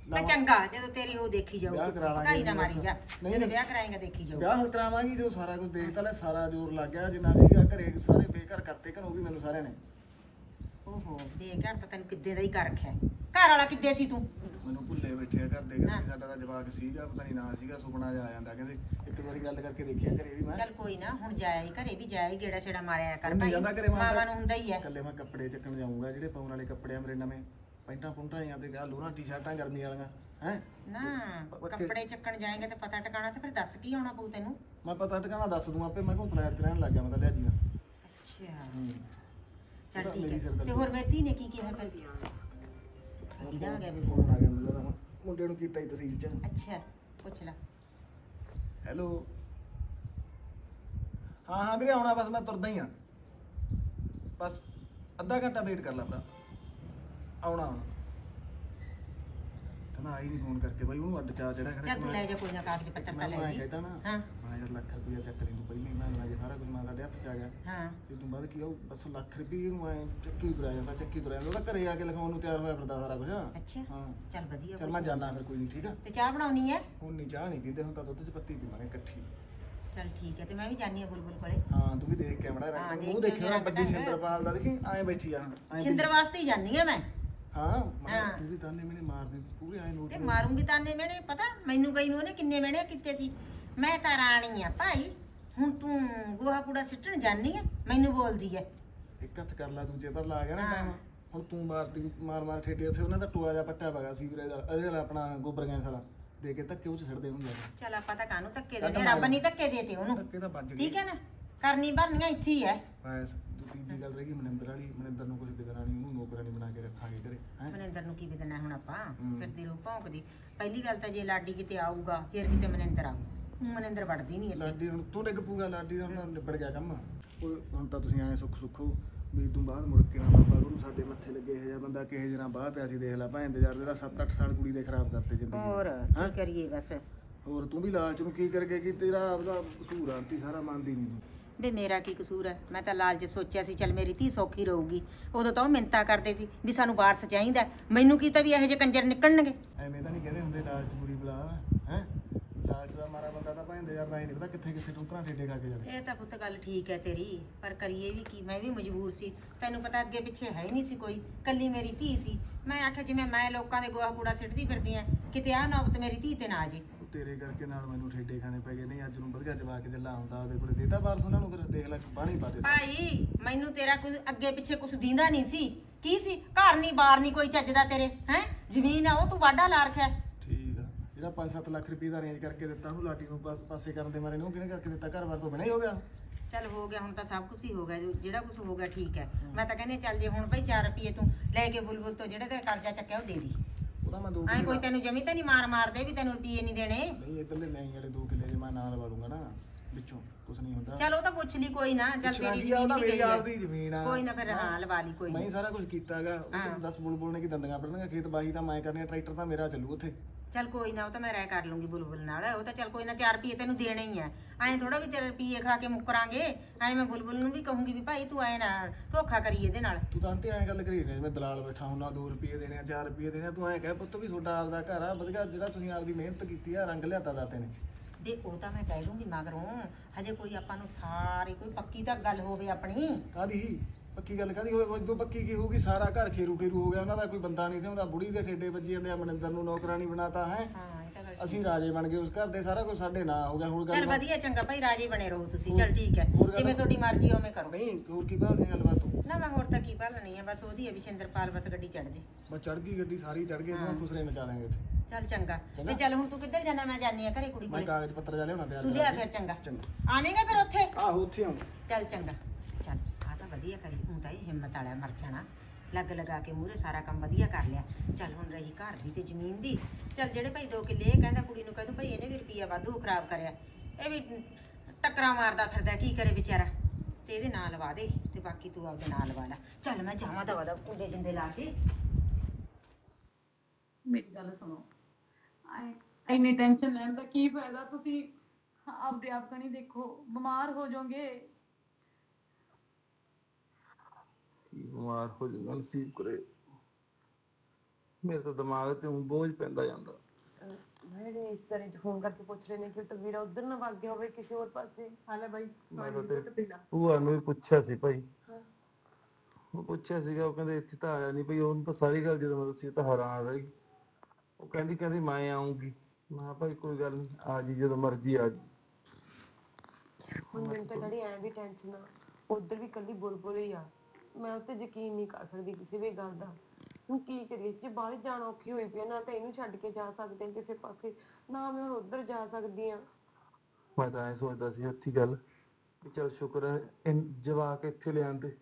[SPEAKER 6] ਮੈਂ
[SPEAKER 5] ਲਾਵਾਂ-
[SPEAKER 6] ਚੰਗਾ ਜਦੋਂ ਤੇਰੀ ਉਹ ਦੇਖੀ
[SPEAKER 5] ਵਿਆਹ
[SPEAKER 6] ਜਾਊਗੀ
[SPEAKER 5] ਕਰਾ ਲਾਂਗੇ
[SPEAKER 6] ਭਕਾਈ ਨਾ। ਮਾਰੀ ਜਾ।
[SPEAKER 5] ਨਹੀਂ,
[SPEAKER 6] ਜਦੋਂ
[SPEAKER 5] ਨਹੀਂ।
[SPEAKER 6] ਵਿਆਹ ਕਰਾਏਗਾ ਦੇਖੀ ਜਾਊ।
[SPEAKER 5] ਵਿਆਹ ਹੁਣ ਕਰਾਵਾਂਗੀ ਜਦੋਂ ਸਾਰਾ ਕੁਝ ਦੇਖ ਤਾਂ ਲੈ ਸਾਰਾ ਜ਼ੋਰ ਲੱਗ ਗਿਆ ਜਿੰਨਾ ਸੀਗਾ ਘਰੇ ਸਾਰੇ ਬੇਘਰ ਕਰਤੇ ਘਰੋਂ ਵੀ ਮੈਨੂੰ ਸਾਰਿਆਂ ਨੇ।
[SPEAKER 6] ਓਹੋ ਦੇ ਘਰ ਤਾਂ ਤੈਨੂੰ ਕਿੱਦੇ ਦਾ ਹੀ ਕਰ ਰੱਖਿਆ। ਘਰ ਵਾਲਾ ਕਿੱਦੇ ਸੀ ਤੂੰ?
[SPEAKER 5] ਮੈਨੂੰ ਭੁੱਲੇ ਬੈਠੇ ਆ ਘਰ ਦੇ। ਕਰਕੇ ਸਾਡਾ ਤਾਂ ਜਵਾਕ ਸੀਗਾ ਪਤਾ ਨਹੀਂ ਨਾ ਸੀਗਾ ਸੁਪਨਾ ਜਿਹਾ ਆ ਜਾਂਦਾ ਕਹਿੰਦੇ ਇੱਕ ਵਾਰੀ ਗੱਲ ਕਰਕੇ ਦੇਖਿਆ ਘਰੇ ਵੀ ਮੈਂ।
[SPEAKER 6] ਚੱਲ ਕੋਈ ਨਾ ਹੁਣ ਜਾਇਆ ਹੀ ਘਰੇ ਵੀ ਜਾਇਆ ਹੀ ਗੇੜਾ ਛੇੜਾ ਮਾਰਿਆ ਕਰ ਭਾਈ।
[SPEAKER 5] ਜਾਂਦਾ ਘਰੇ,
[SPEAKER 6] ਮਾਵਾਂ ਨੂੰ ਹੁੰਦਾ ਹੀ ਹੈ।
[SPEAKER 5] ਇਕੱਲੇ ਮੈਂ ਕੱਪੜੇ ਚੱਕਣ ਜਾਊਂਗਾ ਜਿਹੜੇ ਪਾਉਣ ਵਾਲੇ ਕੱਪੜੇ ਆ ਮੇਰੇ ਨਵੇਂ। ਪੈਂਟਾਂ ਪੁੰਟਾਂ ਜਾਂ ਤੇ ਆ ਲੋਰਾਂ ਟੀ-ਸ਼ਰਟਾਂ ਗਰਮੀ ਵਾਲੀਆਂ ਹੈ?
[SPEAKER 6] ਨਾ ਕੱਪੜੇ ਚੱਕਣ ਜਾਏਗਾ ਤੇ ਪਤਾ ਟਿਕਾਣਾ ਤੇ ਫਿਰ ਦੱਸ ਕੀ ਆਉਣਾ ਪਊ ਤੈਨੂੰ?
[SPEAKER 5] ਮੈਂ ਪਤਾ ਟਿਕਾਣਾ ਦੱਸ ਦੂੰ ਆਪੇ ਮੈਂ ਕੋਲ ਫਲੈਟ 'ਚ ਰਹਿਣ ਲੱਗ ਗਿਆ ਮੈਂ ਤਾਂ ਲਿਆ ਜੀ ਨਾ
[SPEAKER 6] ਅੱਛਾ ਚੱਲ ਠੀਕ ਹੈ। ਤੇ ਹੋਰ ਮੇਰੀ ਧੀ ਨੇ ਕੀ ਕਿਹਾ ਫਿਰ? ਕਿਹਦਾ ਆ ਗਿਆ ਵੀ
[SPEAKER 5] ਫੋਨ ਆ ਗਿਆ ਮੈਨੂੰ ਲੱਗਦਾ ਮੁੰਡੇ ਨੂੰ ਕੀਤਾ ਹੀ ਤਹਿਸੀਲ 'ਚ।
[SPEAKER 6] ਅੱਛਾ ਪੁੱਛ ਲੈ।
[SPEAKER 5] ਹੈਲੋ। ਹਾਂ ਹਾਂ ਵੀਰੇ ਆਉਣਾ ਬਸ ਮੈਂ ਤੁਰਦਾ ਹੀ ਆ ਬਸ ਅੱਧਾ ਘੰਟਾ ਵੇਟ ਕਰ ਲਾ ਭਰਾ ਆਉਣਾ ਆਉਣਾ। ਕਹਿੰਦਾ ਆਈ ਨਹੀਂ ਫੋਨ ਕਰਕੇ ਬਾਈ ਉਹਨੂੰ ਅੱਡ ਚਾ ਜਿਹੜਾ
[SPEAKER 6] ਚੱਲ ਤੂੰ ਲੈ ਜਾ ਕੋਈ ਨਾ ਕਾਗਜ਼ ਪੱਤਰ ਤਾਂ ਲੈ
[SPEAKER 5] ਮੈਂ
[SPEAKER 6] ਜੀ।
[SPEAKER 5] ਕਹਿੰਦਾ ਨਾ
[SPEAKER 6] ਹਾਂ।
[SPEAKER 5] ਮੈਂ ਯਾਰ ਲੱਖ ਰੁਪਇਆ ਚੱਕ ਤੂੰ ਪਹਿਲਾਂ ਮੈਂ ਲਾ ਕੇ ਸਾਰਾ ਕੁਝ ਮੈਂ ਸਾਡੇ ਹੱਥ 'ਚ ਆ ਗਿਆ।
[SPEAKER 6] ਹਾਂ।
[SPEAKER 5] ਤੇ ਤੂੰ ਬਾਅਦ ਕੀ ਆਉ ਬਸ ਲੱਖ ਰੁਪਏ ਨੂੰ ਐ ਚੱਕੀ ਤੁਰਿਆ ਜਾਂਦਾ ਚੱਕੀ ਤੁਰਿਆ ਜਾਂਦਾ ਉਹਦਾ ਘਰੇ ਆ ਕੇ ਲਿਖਾਉਣ ਨੂੰ ਤਿਆਰ ਹੋਇਆ ਫਿਰਦਾ ਸਾਰਾ ਕੁਝ।
[SPEAKER 6] ਅੱਛਾ।
[SPEAKER 5] ਹਾਂ।
[SPEAKER 6] ਚੱਲ ਵਧੀਆ
[SPEAKER 5] ਚਲ ਮੈਂ ਜਾਣਾ ਫਿਰ ਕੋਈ ਨਹੀਂ ਠੀਕ ਆ?
[SPEAKER 6] ਤੇ ਚਾਹ ਬਣਾਉਣੀ ਹੈ
[SPEAKER 5] ਹੁਣ ਨਹੀਂ ਚਾਹ ਨਹੀਂ ਪੀਂਦੇ ਹੁਣ ਤਾਂ ਦੁੱਧ 'ਚ ਪੱਤੀ ਪੀਵਾਂਗੇ ਇਕੱਠੀ।
[SPEAKER 6] ਚੱਲ ਠੀਕ ਹੈ ਤੇ ਮੈਂ ਵੀ ਜਾਣੀ ਆ ਬੁਲਬੁਲ ਕੋਲੇ।
[SPEAKER 5] ਹਾਂ ਤੂੰ ਵੀ ਦੇਖ ਕੇ ਬੜਾ
[SPEAKER 6] ਹਾਂ,
[SPEAKER 5] ਰੰਗ
[SPEAKER 6] ਦੇਖ
[SPEAKER 5] ਮੂੰਹ ਦੇਖਿਆ
[SPEAKER 6] ਰੰਗ
[SPEAKER 5] ਵੱਡੀ। ਸਿੰਦਰਪਾਲ ਦਾ ਦੇਖੀ ਐਂ ਬੈਠੀ ਆ ਹੁਣ ਐਂ
[SPEAKER 6] ਛਿੰਦਰ ਵਾਸਤੇ ਹੀ ਜਾਣੀ ਆ ਮੈਂ।
[SPEAKER 5] ਹਾਂ ਮੈਂ
[SPEAKER 6] ਹਾਂ।
[SPEAKER 5] ਤੂੰ ਵੀ ਤਾਨੇ ਮੈਨੇ ਮਾਰਨੇ ਪੂਰੇ ਐਂ ਨੋਟ
[SPEAKER 6] ਤੇ ਮਾਰੂੰਗੀ ਤਾਨੇ ਮੈਨੇ ਪਤਾ? ਮੈਨੂੰ ਗਈ ਨੂੰ ਉਹਨੇ ਕਿੰਨੇ ਮੈਨੇ ਕੀਤੇ ਸੀ। ਮੈਂ ਤਾਂ ਰਾਣੀ ਆ ਭਾਈ। ਹੁਣ ਤੂੰ ਗੋਹਾ ਕੂੜਾ ਸਿੱਟਣ ਜਾਨੀ ਆ ਮੈਨੂੰ ਬੋਲਦੀ ਐ
[SPEAKER 5] ਇੱਕ ਹੱਥ ਕਰ ਲਾ ਦੂਜੇ ਪਰ ਲਾ ਗਿਆ ਨਾ
[SPEAKER 6] ਹਾਂ।
[SPEAKER 5] ਟਾਈਮ ਹੁਣ ਤੂੰ ਮਾਰਦੀ ਮਾਰ ਮਾਰ ਠੇਡੇ ਉੱਥੇ ਉਹਨਾਂ ਦਾ ਟੋਆ ਜਿਹਾ ਪੱਟਿਆ ਪਗਾ ਸੀ ਵੀਰੇ ਦਾ ਇਹਦੇ ਨਾਲ ਆਪਣਾ ਗੋਬਰ ਗੈਸ ਵਾਲਾ। ਦੇ ਕੇ ਧੱਕੇ ਉਹ ਚ ਛੱਡਦੇ ਹੁੰਦੇ ਆ
[SPEAKER 6] ਚੱਲ ਆਪਾਂ ਤਾਂ ਕਾਹਨੂੰ ਧੱਕੇ
[SPEAKER 5] ਕੱਢ
[SPEAKER 6] ਦੇਣੇ
[SPEAKER 5] ਮਾਰ।
[SPEAKER 6] ਰੱਬ ਨਹੀਂ ਧੱਕੇ ਦੇਤੇ ਉਹਨੂੰ।
[SPEAKER 5] ਧੱਕੇ ਤਾਂ ਵੱਜ ਗਏ।
[SPEAKER 6] ਠੀਕ ਹੈ ਨਾ? ਕਰਨੀ ਭਰਨੀਆਂ ਇੱਥੇ ਹੀ ਐ
[SPEAKER 5] ਬਸ ਤੂੰ ਤੀਜੀ ਗੱਲ ਰਹਿ ਗਈ ਮਨਿੰਦਰ ਵਾਲੀ ਮਨਿੰਦਰ ਨੂੰ ਕੁਝ ਬਿਗੜਾ ਨਹੀਂ ਉਹਨੂੰ ਨੌਕਰਾਨੀ ਬਣਾ ਕੇ ਰੱਖਾਂਗੇ ਘਰੇ ਹੈ
[SPEAKER 6] ਮਨਿੰਦਰ ਨੂੰ ਕੀ ਵਿਦਣਾ ਹੁਣ ਆਪਾਂ। ਫਿਰਦੀ ਰਹੂ ਭੌਂਕਦੀ। ਪਹਿਲੀ ਗੱਲ ਤਾਂ ਜੇ ਲਾਡੀ ਕਿਤੇ ਆਊਗਾ ਫਿਰ ਕਿਤੇ ਮਨਿੰਦਰ ਆਊ। ਊਂ ਮਨਿੰਦਰ ਵੜਦੀ ਨਹੀਂ ਇੱਥੇ।
[SPEAKER 5] ਲਾਡੀ ਹੁਣ ਤੂੰ ਡਿੱਗ ਪੂਗਾ ਲਾਡੀ ਦਾ ਹੁਣ ਤਾਂ ਨਿਬੜ ਗਿਆ ਕੰਮ। ਉਹ ਹੁਣ ਤਾਂ ਤੁਸੀਂ ਐ ਸੁੱਖ ਸੁੱਖੋ ਵੀ ਤੂੰ ਬਾਅਦ ਮੁੜ ਕੇ ਨਾ ਬਾਬਾ ਗੁਰੂ ਸਾਡੇ ਮੱਥੇ ਲੱਗੇ ਇਹ ਜਿਹਾ ਬੰਦਾ ਕਿਹੇ ਜਿਹੜਾ ਬਾਹ ਪਿਆ ਸੀ ਦੇਖ ਲੈ ਭਾਂ ਇੰਤਜ਼ਾਰ ਦੇ 7-8 ਸਾਲ ਕੁੜੀ ਦੇ ਖਰਾਬ ਕਰਤੇ ਜ਼ਿੰਦਗੀ
[SPEAKER 6] ਹੋਰ? ਕੀ ਕਰੀਏ ਬਸ।
[SPEAKER 5] ਹੋਰ ਤੂੰ ਵੀ ਲਾਲਚ ਨੂੰ ਕੀ ਕਰਕੇ ਕਿ ਤੇਰਾ ਆਪਦਾ ਕਸੂਰ ਤੀ ਸਾਰਾ ਮੰਨਦੀ ਨਹੀਂ
[SPEAKER 6] ਵੇ ਮੇਰਾ ਕੀ ਕਸੂਰ ਹੈ? ਮੈਂ ਤਾਂ ਲਾਲਚ ਸੋਚਿਆ ਸੀ ਚੱਲ ਮੇਰੀ ਧੀ ਸੌਖੀ ਰਹੂਗੀ। ਉਦੋਂ ਤਾਂ ਉਹ ਮਿੰਤਾ ਕਰਦੇ ਸੀ ਵੀ ਸਾਨੂੰ ਵਾਰਸ ਚਾਹੀਦਾ ਮੈਨੂੰ ਕੀ ਤਾਂ ਵੀ ਇਹੋ ਜਿਹੇ ਕੰਜਰ ਨਿਕਲਣਗੇ?
[SPEAKER 5] ਐਵੇਂ ਤਾਂ ਨਹੀਂ ਕਹਿੰਦੇ ਹੁੰਦੇ ਲਾਲਚ ਪੂਰੀ ਬਲਾ ਹੈ? ਲਾਲਚ ਦਾ ਮਾਰਾ ਬੰਦਾ ਤਾਂ ਭਾਂ ਇੰਤਜ਼ਾਰ ਦਾ ਹੀ ਨਹੀਂ ਪਤਾ ਕਿੱਥੇ ਕਿੱਥੇ ਟੁਕਰਾਂ ਠੇਡੇ ਖਾ ਕੇ ਜਾਵੇ।
[SPEAKER 6] ਇਹ ਤਾਂ ਪੁੱਤ ਗੱਲ ਠੀਕ ਹੈ ਤੇਰੀ ਪਰ ਕਰੀਏ ਵੀ ਕੀ? ਮੈਂ ਵੀ ਮਜਬੂਰ ਸੀ। ਤੈਨੂੰ ਪਤਾ ਅੱਗੇ ਪਿੱਛੇ ਹੈ ਹੀ ਨਹੀਂ ਸੀ ਕੋਈ। ਕੱਲੀ ਮੇਰੀ ਧੀ ਸੀ। ਮੈਂ ਆਖਿਆ ਜਿਵੇਂ ਮੈਂ ਲੋਕਾਂ ਦੇ ਗੋਹਾ ਕੂੜਾ ਸਿੱਟਦੀ ਫਿਰਦੀ ਆ ਕਿਤੇ ਆ ਨੌਬਤ ਮੇਰੀ ਧੀ ਤੇ ਨਾ ਆ ਜੇ
[SPEAKER 5] ਤੇਰੇ ਕਰਕੇ ਨਾਲ ਮੈਨੂੰ ਠੇਡੇ ਖਾਣੇ ਪੈ ਗਏ। ਨਹੀਂ ਅੱਜ ਨੂੰ ਵਧੀਆ ਜਵਾਕ ਜਿੱਲਾ ਹੁੰਦਾ ਉਹਦੇ ਕੋਲੇ। ਦੇਤਾ ਵਾਰਸ ਉਹਨਾਂ ਨੂੰ ਫਿਰ ਦੇਖ ਲੈ ਬਾਣੀ ਪਾਤੇ
[SPEAKER 6] ਭਾਈ ਮੈਨੂੰ ਤੇਰਾ ਕੁਝ ਅੱਗੇ ਪਿੱਛੇ ਕੁਝ ਦੀਂਦਾ ਨਹੀਂ ਸੀ। ਕੀ ਸੀ? ਘਰ ਨਹੀਂ ਬਾਰ ਨਹੀਂ ਕੋਈ ਚੱਜਦਾ ਤੇਰੇ ਹੈ? ਜ਼ਮੀਨ ਆ ਉਹ ਤੂੰ ਵਾਢਾ ਲਾ ਰੱਖਿਆ।
[SPEAKER 5] ਠੀਕ ਆ। ਜਿਹੜਾ 5-7 ਲੱਖ ਰੁਪਏ ਦਾ ਅਰੇਂਜ ਕਰਕੇ ਦਿੱਤਾ ਉਹ ਲਾਟੀ ਨੂੰ ਪਾ- ਪਾਸੇ ਕਰਨ ਦੇ ਮਾਰੇ ਨੇ ਉਹ ਕਿਹਨੇ ਕਰਕੇ ਦਿੱਤਾ? ਘਰ-ਬਾਰ ਤੋਂ ਬਿਨਾਂ ਹੀ ਹੋ ਗਿਆ।
[SPEAKER 6] ਚੱਲ ਹੋ ਗਿਆ ਹੁਣ ਤਾਂ ਸਭ ਕੁਝ ਹੀ ਹੋ ਗਿਆ। ਜੋ- ਜਿਹੜਾ ਕੁਝ ਹੋ ਗਿਆ ਠੀਕ ਹੈ। ਮੈਂ ਤਾਂ ਕਹਿੰਦੀ ਹਾਂ ਚੱਲ ਜੇ ਹੁਣ ਭਾਈ 4 ਰੁਪਏ ਤੂੰ ਲੈ ਕੇ ਬੁਲਬੁਲ ਤੋਂ ਜਿਹੜੇ ਤੇ ਕਰਜ਼ਾ ਚੱਕਿਆ ਉਹ ਦੇ ਦੀ।
[SPEAKER 5] ਉਹਦਾ ਮੈਂ ਦੋ
[SPEAKER 6] ਐ ਕੋਈ ਤੈਨੂੰ ਜਮੀ ਤਾਂ ਨਹੀਂ ਮਾਰ ਮਾਰਦੇ ਵੀ ਤੈਨੂੰ ਰੁਪਏ ਨਹੀਂ ਦੇਣੇ?
[SPEAKER 5] ਨਹੀਂ ਇਧਰਲੇ ਮੈਂ ਵਾਲੇ ਦੋ ਕਿੱਲੇ ਜੇ ਮੈਂ ਨਾਲ ਵਾਲੂੰਗਾ ਨਾ। ਵਿੱਚੋਂ ਕੁਝ ਨਹੀਂ ਹੁੰਦਾ।
[SPEAKER 6] ਚੱਲ ਉਹ ਤਾਂ ਪੁੱਛ ਲਈ ਕੋਈ ਨਾ ਚੱਲ
[SPEAKER 5] ਪੁੱਛਣਾ
[SPEAKER 6] ਤੇਰੀ
[SPEAKER 5] ਕੀ ਆ, ਉਹ
[SPEAKER 6] ਜ਼ਮੀਨ
[SPEAKER 5] ਤਾਂ
[SPEAKER 6] ਵੀ
[SPEAKER 5] ਮੇਰੀ
[SPEAKER 6] ਗਈ
[SPEAKER 5] ਆਪਦੀ
[SPEAKER 6] ਹੈ
[SPEAKER 5] ਜ਼ਮੀਨ ਆ।
[SPEAKER 6] ਕੋਈ ਨਾ ਫਿਰ ਹਾਂ ਲਵਾ ਲਈ ਕੋਈ
[SPEAKER 5] ਮੈਂ ਹੀ ਸਾਰਾ ਕੁਝ ਕੀਤਾਗਾ ਉਹ
[SPEAKER 6] ਹਾਂ।
[SPEAKER 5] ਤੋਂ 10 ਬੁਲਬੁਲ ਨੇ ਕੀ ਦੰਦੀਆਂ ਪੜਨੀਆਂ ਖੇਤ ਬਾਹੀ ਤਾਂ ਮੈਂ ਕਰਨੀ ਆ ਟਰੈਕਟਰ ਤਾਂ ਮੇਰਾ ਚੱਲੂ ਉੱਥੇ।
[SPEAKER 6] ਚੱਲ ਕੋਈ ਨਾ ਉਹ ਤਾਂ ਮੈਂ ਰਹਿ ਕਰ ਲੂੰਗੀ ਬੁਲਬੁਲ ਨਾਲ ਉਹ ਤਾਂ ਚੱਲ ਕੋਈ ਨਾ 4 ਰੁਪਏ ਤੈਨੂੰ ਦੇਣੇ ਹੀ ਆ। ਐਂ ਥੋੜਾ ਵੀ ਤੇਰੇ ਰੁਪਏ ਖਾ ਕੇ ਮੁੱਕਰਾਂਗੇ ਐਂ ਮੈਂ ਬੁਲਬੁਲ ਨੂੰ ਵੀ ਕਹੂੰਗੀ ਵੀ ਭਾਈ ਤੂੰ ਐਂ ਨਾ ਧੋਖਾ ਕਰੀ ਇਹਦੇ ਨਾਲ।
[SPEAKER 5] ਤੂੰ ਤਾਂ ਆਂਟੀ ਐਂ ਗੱਲ ਕਰੀ ਨੇ ਜਿਵੇਂ ਦਲਾਲ ਬੈਠਾ ਹੁੰਨਾ 2 ਰੁਪਏ ਦੇਣੇ ਆ 4 ਰੁਪਏ ਦੇਣੇ ਆ ਤੂੰ ਐਂ ਕਹਿ ਪੁੱਤ ਵੀ ਤੁਹਾਡਾ ਆਪਦਾ ਘਰ ਆ ਵਧੀਆ ਜਿਹੜਾ ਤੁਸੀਂ ਆਪਦੀ ਮਿਹਨਤ ਕੀਤੀ ਆ ਰੰਗ ਲਿਆਤਾ ਦਾਤੇ ਨੇ।
[SPEAKER 6] ਦੇ ਉਹ ਤਾਂ ਮੈਂ ਕਹਿ ਦੂੰਗੀ ਮਗਰੋਂ, ਹਜੇ ਕੋਈ ਆਪਾਂ ਨੂੰ ਸਾਰੀ ਕੋਈ ਪੱਕੀ ਤਾਂ ਗੱਲ ਹੋਵੇ ਆਪਣੀ।
[SPEAKER 5] ਕਾਦੀ ਪੱਕੀ ਗੱਲ ਕਾਦੀ ਹੋਵੇ ਉਦੋਂ ਪੱਕੀ ਕੀ ਹੋਊਗੀ ਸਾਰਾ ਘਰ ਖੇਰੂ ਖੇਰੂ ਹੋ ਗਿਆ। ਉਹਨਾਂ ਦਾ ਕੋਈ ਬੰਦਾ ਨਹੀਂ ਸੀ ਹੁੰਦਾ ਬੁੜੀ ਦੇ ਠੇਡੇ ਵੱਜੀ ਜਾਂਦੇ ਆ ਮਨਿੰਦਰ ਨੂੰ ਨੌਕਰਾਨੀ ਬਣਾਤਾ ਹੈ?
[SPEAKER 6] ਹਾਂ ਇਹ ਤਾਂ ਗੱਲ
[SPEAKER 5] ਅਸੀਂ ਰਾਜੇ ਬਣ ਗਏ ਉਸ ਘਰ ਦੇ ਸਾਰਾ ਕੁਝ ਸਾਡੇ ਨਾਂ ਹੋ ਗਿਆ। ਹੁਣ
[SPEAKER 6] ਚੱਲ
[SPEAKER 5] ਗੱਲ
[SPEAKER 6] ਵਧੀਆ ਚੰਗਾ ਭਾਈ ਰਾਜੀ ਬਣੇ ਰਹੋ ਤੁਸੀਂ। ਚੱਲ ਠੀਕ ਹੈ।
[SPEAKER 5] ਹੋਰ ਗੱਲ-
[SPEAKER 6] ਜਿਵੇਂ ਤੁਹਾਡੀ ਮਰਜ਼ੀ ਉਵੇਂ ਕਰੋ।
[SPEAKER 5] ਨਹੀਂ ਹੋਰ ਕੀ ਭਾਲਦੀ ਗੱਲਬਾਤ ਤੂੰ?
[SPEAKER 6] ਨਾ ਮੈਂ ਹੋਰ ਤਾਂ ਕੀ ਭਾਲਣੀ ਆ। ਬਸ ਉਹਦੀ ਹੈ ਵੀ ਸ਼ਿੰਦਰਪਾਲ ਬਸ ਗੱਡੀ ਚੜ ਜੇ।
[SPEAKER 5] ਬਸ ਚੜ ਗਈ ਗੱਡੀ ਸਾਰੀ ਚੜ ਗਈ ਤੂੰ ਖੁਸਰੇ ਮਚਾ ਲਾਂਗੇ ਉੱਥੇ।
[SPEAKER 6] ਚੱਲ ਚੰਗਾ। ਤੇ ਚੱਲ ਹੁਣ ਤੂੰ ਕਿੱਧਰ ਜਾਣਾ? ਮੈਂ ਜਾਣੀ ਆ ਘਰੇ ਕੁੜੀ
[SPEAKER 5] ਮੈਂ
[SPEAKER 6] ਕੋਲੇ।
[SPEAKER 5] ਕਾਗਜ਼ ਪੱਤਰ ਜਾ ਲਿਆਉਣਾ ਤਿਆਰ
[SPEAKER 6] ਤੂੰ ਲਿਆ। ਫਿਰ ਚੰਗਾ।
[SPEAKER 5] ਚੰਗਾ।
[SPEAKER 6] ਆਵੇਂਗਾ ਫਿਰ ਉੱਥੇ?
[SPEAKER 5] ਆਹੋ ਉੱਥੇ ਆਉਂ
[SPEAKER 6] ਚੱਲ ਚੰਗਾ। ਚੱਲ। ਵਧੀਆ ਕਰੀ, ਹੁਣ ਤਾਂ ਇਹ ਹਿੰਮਤ ਵਾਲਾ ਮਰ ਜਾਣਾ। ਲੱਗ ਲਗਾ ਕੇ ਮੂਹਰੇ ਸਾਰਾ ਕੰਮ ਵਧੀਆ ਕਰ ਲਿਆ। ਚੱਲ ਹੁਣ ਰਹੀ ਘਰ ਦੀ ਤੇ ਜ਼ਮੀਨ ਦੀ। ਚੱਲ ਜਿਹੜੇ ਭਾਈ ਦੋ ਕਿੱਲੇ ਇਹ ਕਹਿੰਦਾ ਕੁੜੀ ਨੂੰ ਕਹਿ ਭਾਈ ਇਹਨੇ ਵੀ ਰੁਪਈਆ ਵਾਧੂ ਖਰਾਬ ਕਰਿਆ। ਇਹ ਵੀ ਟੱਕਰਾਂ ਮਾਰਦਾ ਫਿਰਦਾ, ਕੀ ਕਰੇ ਵਿਚਾਰਾ? ਤੇ ਇਹਦੇ ਨਾਂ ਲਵਾ ਦੇ ਤੇ ਬਾਕੀ ਤੂੰ ਆਪਦੇ ਨਾਂ ਲਵਾ ਲੈ। ਚੱਲ ਮੈਂ ਜਾਵਾਂ ਤਾਂ ਦਾ ਕੁੰਡੇ ਜਿੰਦੇ ਲਾ ਕੇ।
[SPEAKER 7] ਮੇਰੀ ਗੱਲ ਸੁਣੋ। ਆਏ, ਇੰਨੀ ਟੈਨਸ਼ਨ ਲੈਣ ਦਾ ਕੀ ਫਾਇਦਾ? ਤੁਸੀਂ ਆਪਦੇ ਆਪ ਕਣੀ ਦੇਖੋ, ਬਿਮਾਰ ਹੋ ਜਾਓਗੇ।
[SPEAKER 2] ਕੀ ਬਿਮਾਰ ਹੋ ਜਾਊਗਾ ਨਸੀਬ ਕਰੇ। ਮੇਰੇ ਤਾਂ ਦਿਮਾਗ ਤੇ ਊਂ ਬੋਝ ਪੈਂਦਾ ਜਾਂਦਾ।
[SPEAKER 8] ਜਿਹੜੇ ਇਸ ਤਰ੍ਹਾਂ ਚ ਫੋਨ ਕਰਕੇ ਪੁੱਛ ਰਹੇ ਨੇ ਕਿ ਤਵੀਰਾ ਉਧਰ ਨਾ ਵਗ ਗਿਆ ਹੋਵੇ ਕਿਸੇ ਹੋਰ ਪਾਸੇ।
[SPEAKER 3] ਹਾਲੇ ਬਾਈ
[SPEAKER 2] ਮੈਂ ਤਾਂ
[SPEAKER 3] ਦੀ
[SPEAKER 2] ਤੇਰੇ
[SPEAKER 3] ਘੁੱਟ ਪੀ ਲਾ।
[SPEAKER 2] ਭੂਆ ਨੂੰ ਵੀ ਪੁੱਛਿਆ ਸੀ ਭਾਈ। ਉਹ ਪੁੱਛਿਆ ਸੀਗਾ ਉਹ ਕਹਿੰਦੇ ਇੱਥੇ ਤਾਂ ਆਇਆ ਨਹੀਂ ਭਾਈ ਉਹਨੂੰ ਤਾਂ ਸਾਰੀ ਗੱਲ ਜਦੋਂ ਮੈਂ ਦੱਸੀ ਤਾਂ ਹੈਰਾਨ ਰਹੀ ਉਹ ਕਹਿੰਦੀ ਕਹਿੰਦੀ ਮੈਂ ਆਉਂਗੀ ਮੈਂ ਕਿਹਾ ਭਾਈ ਕੋਈ ਗੱਲ ਨਹੀਂ ਆ ਜੀ ਜਦੋਂ ਮਰਜ਼ੀ ਆ ਜੀ।
[SPEAKER 8] ਹੁਣ ਮੈਨੂੰ ਤਾਂ ਡੈਡੀ ਐ ਵੀ ਟੈਨਸ਼ਨ ਆ ਉਧਰ ਵੀ ਕੱਲੀ ਬੁਲਬੁਲ ਹੀ ਆ। ਮੈਂ ਉੱਤੇ ਯਕੀਨ ਨਹੀਂ ਕਰ ਸਕਦੀ ਕਿਸੇ ਵੀ ਗੱਲ ਦਾ। ਹੁਣ ਕੀ ਕਰੀਏ? ਜੇ ਬਾਹਰ ਜਾਣਾ ਔਖੀ ਹੋਈ ਪਈ ਆ, ਨਾ ਤਾਂ ਇਹਨੂੰ ਛੱਡ ਕੇ ਜਾ ਸਕਦੇ ਆ ਕਿਸੇ ਪਾਸੇ ਨਾ ਮੈਂ ਹੁਣ ਉਧਰ ਜਾ ਸਕਦੀ ਆ।
[SPEAKER 2] ਮੈਂ ਤਾਂ ਐ ਸੋਚਦਾ ਸੀ ਉੱਥੀ ਗੱਲ ਵੀ ਚਲ ਸ਼ੁਕਰ ਹੈ ਇਨ ਜਵਾਕ ਇੱਥੇ ਲਿਆਂਦੇ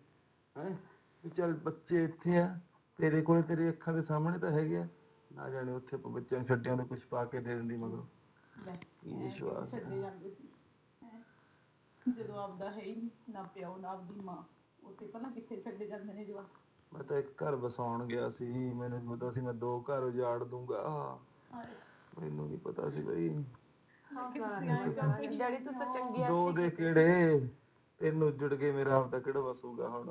[SPEAKER 2] ਹੈ? ਵੀ ਚਲ ਬੱਚੇ ਇੱਥੇ ਆ ਤੇਰੇ ਕੋਲੇ ਤੇਰੀ ਅੱਖਾਂ ਦੇ ਸਾਹਮਣੇ ਤਾਂ ਹੈਗੇ ਆ। ਨਾ ਜਾਣੇ ਉੱਥੇ ਆਪਾਂ ਬੱਚਿਆਂ ਨੂੰ ਛੱਡਿਆਂ ਨੂੰ ਕੁਝ ਪਾ ਕੇ ਦੇ ਦਿੰਦੀ ਮਗਰੋਂ। ਕੀ ਵਿਸ਼ਵਾਸ ਹੈ
[SPEAKER 7] ਛੱਡੇ ਜਾਂਦੇ ਸੀ। ਹੈਂ। ਜਦੋਂ ਆਪਦਾ ਹੈ ਹੀ ਨਹੀਂ ਨਾ ਪਿਓ ਨਾ ਆਪਦੀ ਮਾਂ। ਉੱਥੇ ਪਹਿਲਾਂ ਕਿੱਥੇ ਛੱਡੇ ਜਾਂਦੇ ਨੇ ਜਵਾਕ।
[SPEAKER 2] ਮੈਂ ਤਾਂ ਇੱਕ ਘਰ ਵਸਾਉਣ ਗਿਆ ਸੀ ਮੈਨੂੰ ਪਤਾ ਸੀ ਮੈਂ ਦੋ ਘਰ ਉਜਾੜ ਦੂੰਗਾ। ਮੈਨੂੰ ਨਹੀਂ ਪਤਾ ਸੀ ਬਈ।
[SPEAKER 8] ਡੈਡੀ ਤੂੰ ਤਾਂ ਚੰਗੀ ਆ
[SPEAKER 2] ਦੋ ਦੇ ਕਿਹੜੇ? ਤੈਨੂੰ ਉੱਜੜ ਕੇ ਮੇਰਾ ਆਪਦਾ ਕਿਹੜਾ ਵਸੂਗਾ ਹੁਣ?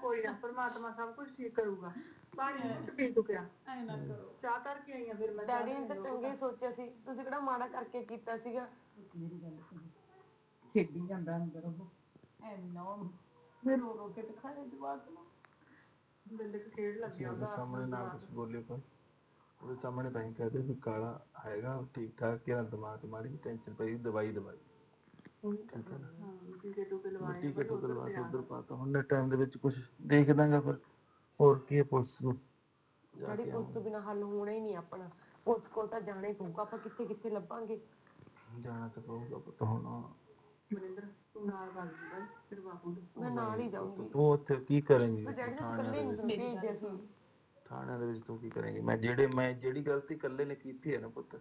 [SPEAKER 3] ਕੋਈ ਨਾ ਪਰਮਾਤਮਾ ਸਭ ਕੁਝ ਠੀਕ ਕਰੂਗਾ। ਪਾਣੀ ਦੀ ਘੁੱਟ ਪੀ ਤੂੰ ਕਿਆ?
[SPEAKER 7] ਐ ਨਾ ਕਰੋ।
[SPEAKER 3] ਚਾਹ ਕਰਕੇ ਆਈ ਆ ਫਿਰ ਮੈਂ ਚਾਹ
[SPEAKER 8] ਡੈਡੀ ਨੇ ਤਾਂ ਚੰਗੇ ਸੋਚਿਆ ਸੀ। ਤੁਸੀਂ ਕਿਹੜਾ ਮਾੜਾ ਕਰਕੇ ਕੀਤਾ ਸੀਗਾ?
[SPEAKER 7] ਮੇਰੀ ਗੱਲ ਸੁਣ। ਖੇਡੀ ਜਾਂਦਾ ਅੰਦਰ ਉਹ। ਐ ਨਾ। ਫਿਰ ਰੋ ਰੋ ਕੇ ਦਿਖਾਇਆ ਜਵਾਕ ਨੂੰ।
[SPEAKER 3] ਬਿੰਦ ਖੇਡ ਲੱਗਿਆ
[SPEAKER 2] ਉਹਦੇ ਸਾਹਮਣੇ ਨਾ ਕੁਝ ਬੋਲਿਓ ਪਰ ਉਹਦੇ ਸਾਹਮਣੇ ਤਾਂ ਹੀ ਕਹਦੇ ਵੀ ਕਾਲਾ ਹੈਗਾ ਠੀਕ ਠਾਕ ਕਿਹੜਾ ਦਿਮਾਗ ਤੇ ਮਾੜੀ ਟੈਨਸ਼ਨ ਪਈ ਦਵਾਈ ਦਵਾਈ। ਠੀਕ ਹੈ ਨਾ?
[SPEAKER 3] ਟੀਕੇ ਟੂਕੇ ਲਵਾਏ
[SPEAKER 2] ਮਿੱਟੀ ਕੱਟੂ ਕਰਵਾ ਕੇ ਉਧਰ ਪਾਤਾ। ਹੁਣ ਟਾਈਮ ਦੇ ਵਿੱਚ ਕੁਝ ਦੇਖ ਦਾਂਗਾ ਪਰ ਹੋਰ ਕੀ ਹੈ ਪੁਲਿਸ ਨੂੰ? ਜਾ ਕੇ
[SPEAKER 8] ਉਸ ਤੋਂ ਬਿਨਾ ਹੱਲ ਹੋਣਾ ਹੀ ਨਹੀਂ ਆਪਣਾ। ਉਸ ਕੋਲ ਤਾਂ ਜਾਣਾ ਹੀ ਪਊਗਾ ਆਪਾਂ ਕਿੱਥੇ ਕਿੱਥੇ ਲੱਭਾਂਗੇ?
[SPEAKER 2] ਜਾਣਾ ਤਾਂ ਪਊਗਾ ਪੁੱਤ ਹੁਣ।
[SPEAKER 3] ਮਨਿੰਦਰ ਤੂੰ ਨਾਲ ਵਗ ਜੀ ਬਾਈ ਨੂੰ
[SPEAKER 8] ਮੈਂ ਨਾਲ ਹੀ ਜਾਊਂਗੀ।
[SPEAKER 2] ਤੂੰ ਉੱਥੇ ਕੀ ਕਰੇਂਗੀ?
[SPEAKER 8] ਪਰ ਡੈਡੀ ਤੁਸੀਂ ਇਕੱਲੇ ਨਹੀਂ ਤੁਹਾਨੂੰ ਭੇਜਦੇ ਸੀ।
[SPEAKER 2] ਥਾਣਿਆਂ ਦੇ ਵਿੱਚ ਤੂੰ ਕੀ ਕਰੇਂਗੀ? ਮੈਂ ਜਿਹੜੇ ਮੈਂ ਜਿਹੜੀ ਗਲਤੀ ਇਕੱਲੇ ਨੇ ਕੀਤੀ ਹੈ ਨਾ ਪੁੱਤ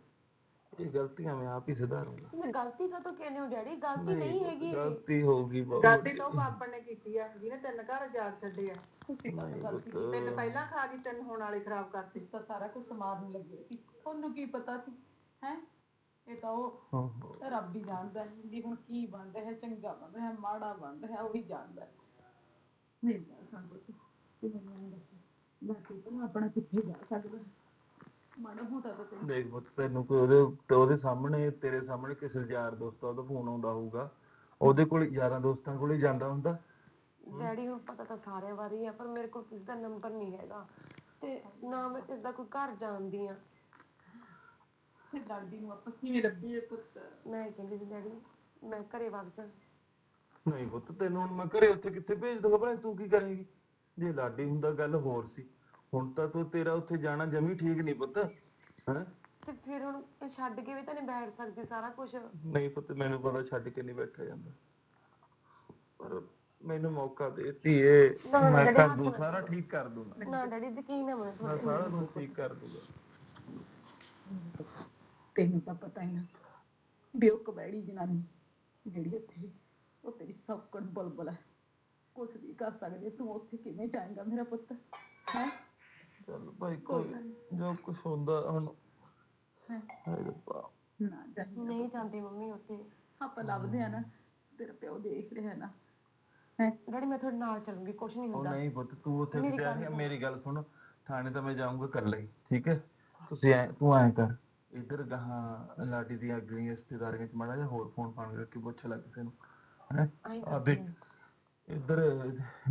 [SPEAKER 2] ਇਹ ਗਲਤੀਆਂ ਮੈਂ ਆਪ ਹੀ ਸੁਧਾਰੂੰਗਾ।
[SPEAKER 8] ਤੁਸੀਂ ਗਲਤੀ ਕਦੋਂ ਕਹਿੰਦੇ ਹੋ ਡੈਡੀ? ਗਲਤੀ ਨਹੀਂ ਹੈਗੀ
[SPEAKER 2] ਗਲਤੀ ਹੋਊਗੀ ਬਹੁਤ।
[SPEAKER 3] ਗਲਤੀ ਤਾਂ ਉਹ ਬਾਪਨ ਨੇ ਕੀਤੀ ਆ ਜਿਹਨੇ ਤਿੰਨ ਘਰ ਉਜਾੜ ਛੱਡੇ ਆ।
[SPEAKER 7] ਤੁਸੀਂ ਕਦ ਗਲਤੀ
[SPEAKER 3] ਤਿੰਨ ਪਹਿਲਾਂ ਖਾ ਗਈ ਤਿੰਨ ਹੋਣ ਵਾਲੇ ਖਰਾਬ ਕਰਤੀ।
[SPEAKER 7] ਤਾਂ ਸਾਰਾ ਕੁਝ ਸਮਾਰਨ ਲੱਗੇ ਸੀ। ਤੁਹਾਨੂੰ ਕੀ ਪਤਾ ਸੀ? ਹੈ? ਇਹ ਤਾਂ ਉਹ। ਰੱਬ ਹੀ ਜਾਣਦਾ ਹੈ ਵੀ ਹੁਣ ਕੀ ਬਣਦਾ ਹੈ ਚੰਗਾ ਬਣਦਾ ਹੈ ਮਾੜਾ ਬਣਦਾ ਹੈ ਉਹ ਹੀ ਜਾਣਦਾ ਹੈ। ਮੇਰੀ ਗੱਲ ਸੁਣ ਪੁੱਤ ਤੂੰ ਮੈਨੂੰ ਐਂ ਦੱਸ ਬਾਕੀ ਤਾਂ ਆਪਣਾ ਕਿੱਥੇ ਜਾ ਸਕਦਾ? ਹੈ? ਮਾੜਾ ਮੋਟਾ ਤਾਂ ਤੈਨੂੰ
[SPEAKER 2] ਦੇਖ ਪੁੱਤ ਤੈਨੂੰ ਕੋਈ ਉਹਦੇ ਤੇ ਉਹਦੇ ਸਾਹਮਣੇ ਤੇਰੇ ਸਾਹਮਣੇ ਕਿਸੇ ਯਾਰ ਦੋਸਤ ਦਾ ਉਹਦਾ ਫੋਨ ਆਉਂਦਾ ਹੋਊਗਾ। ਉਹਦੇ ਕੋਲ ਯਾਰਾਂ ਦੋਸਤਾਂ ਕੋਲ ਹੀ ਜਾਂਦਾ ਹੁੰਦਾ।
[SPEAKER 8] ਡੈਡੀ ਹੁਣ ਪਤਾ ਤਾਂ ਸਾਰਿਆਂ ਬਾਰੇ ਹੀ ਆ ਪਰ ਮੇਰੇ ਕੋਲ ਕਿਸੇ ਦਾ ਨੰਬਰ ਨਹੀਂ ਹੈਗਾ। ਤੇ ਨਾ ਮੈਂ ਕਿਸੇ ਦਾ ਕੋਈ ਘਰ ਜਾਣਦੀ ਆ।
[SPEAKER 7] ਫਿਰ ਲਾਡੀ ਨੂੰ ਆਪਾਂ ਕਿਵੇਂ ਲੱਭੀਏ ਪੁੱਤ?
[SPEAKER 8] ਮੈਂ ਕਹਿੰਦੀ ਸੀ ਡੈਡੀ ਮੈਂ ਘਰੇ ਵਗ ਜਾ।
[SPEAKER 2] ਨਹੀਂ ਪੁੱਤ ਤੈਨੂੰ ਹੁਣ ਮੈਂ ਘਰੇ ਉੱਥੇ ਕਿੱਥੇ ਭੇਜ ਦੂੰਗਾ ਭਲਾ ਤੂੰ ਕੀ ਕਰੇਂਗੀ? ਜੇ ਲਾਡੀ ਹੁੰਦਾ ਗੱਲ ਹੋਰ ਸੀ। ਹੁਣ ਤਾਂ ਤੂੰ ਤੇਰਾ ਉੱਥੇ ਜਾਣਾ ਜਮੀ ਠੀਕ ਨਹੀਂ ਪੁੱਤ ਹੈ?
[SPEAKER 8] ਤੇ ਫਿਰ ਹੁਣ ਇਹ ਛੱਡ ਕੇ ਵੀ ਤਾਂ ਨਹੀਂ ਬੈਠ ਸਕਦੀ ਸਾਰਾ ਕੁਝ
[SPEAKER 2] ਨਹੀਂ ਪੁੱਤ ਮੈਨੂੰ ਪਤਾ ਛੱਡ ਕੇ ਨਹੀਂ ਬੈਠਾ ਜਾਂਦਾ। ਪਰ ਮੈਨੂੰ ਮੌਕਾ ਦੇ ਧੀਏ
[SPEAKER 8] ਨਾ, ਨਾ,
[SPEAKER 2] ਮੈਂ
[SPEAKER 8] ਡੈਡੀ,
[SPEAKER 2] ਕਰ
[SPEAKER 8] ਹੱਥ
[SPEAKER 2] ਦੂੰ
[SPEAKER 8] ਨਾ
[SPEAKER 2] ਸਾਰਾ ਠੀਕ ਕਰ ਦੂੰਗਾ।
[SPEAKER 8] ਨਾ ਡੈਡੀ ਯਕੀਨ ਹੈ ਮੈਨੂੰ
[SPEAKER 2] ਮੈਂ
[SPEAKER 8] ਤੁਹਾਡੇ
[SPEAKER 2] ਸਾਰਾ ਕੁਝ ਠੀਕ ਕਰ ਦੂੰਗਾ।
[SPEAKER 7] ਤੈਨੂੰ ਤਾਂ ਪਤਾ ਹੀ ਨਾ ਵੀ ਉਹ ਕਬੈੜੀ ਜਨਾਨੀ ਜਿਹੜੀ ਉੱਥੇ ਉਹ ਤੇਰੀ ਸੌਕਣ ਬੁਲਬੁਲ ਹੈ ਕੁਛ ਵੀ ਕਰ ਸਕਦੇ ਤੂੰ ਉੱਥੇ ਕਿਵੇਂ ਜਾਏਗਾ ਮੇਰਾ ਪੁੱਤ? ਹੈ?
[SPEAKER 2] ਚੱਲ ਭਾਈ ਕੋਈ ਜੋ ਕੁਝ ਹੁੰਦਾ ਹੁਣ ਹਾਏ ਰੱਬਾ
[SPEAKER 7] ਨਾ ਜਾ
[SPEAKER 8] ਨਹੀਂ ਜਾਂਦੀ ਮੰਮੀ ਉੱਥੇ।
[SPEAKER 7] ਆਪਾਂ ਲੱਭਦੇ ਆ ਨਾ ਤੇਰਾ ਪਿਓ ਦੇਖ ਰਿਹਾ ਨਾ।
[SPEAKER 8] ਡੈਡੀ ਮੈਂ ਤੁਹਾਡੇ ਨਾਲ ਚੱਲੂੰਗੀ ਕੁਝ ਨਹੀਂ
[SPEAKER 2] ਉਹ
[SPEAKER 8] ਹੁੰਦਾ
[SPEAKER 2] ਨਹੀਂ ਪੁੱਤ ਤੂੰ ਉੱਥੇ
[SPEAKER 8] ਮੇਰੀ
[SPEAKER 2] ਕਿਤੇ
[SPEAKER 8] ਗੱਲ
[SPEAKER 2] ਆ ਮੇਰੀ ਗੱਲ ਸੁਣ। ਥਾਣੇ ਤਾਂ ਮੈਂ ਜਾਊਂਗਾ ਇਕੱਲਾ ਹੀ ਠੀਕ ਹੈ? ਤੁਸੀਂ ਐ ਤੂੰ ਐ ਕਰ। ਇੱਧਰ ਗਾਹਾਂ ਲਾਡੀ ਦੀਆਂ ਅਗਲੀਆਂ ਰਿਸ਼ਤੇਦਾਰੀਆਂ ਚ ਮਾੜਾ ਜਿਹਾ ਹੋਰ ਫੋਨ ਫਾਨ ਕਰਕੇ ਪੁੱਛ ਲੈ ਕਿਸੇ ਨੂੰ ਹੈ?
[SPEAKER 8] ਆਈ
[SPEAKER 2] ਆ ਦੇਖ ਇੱਧਰ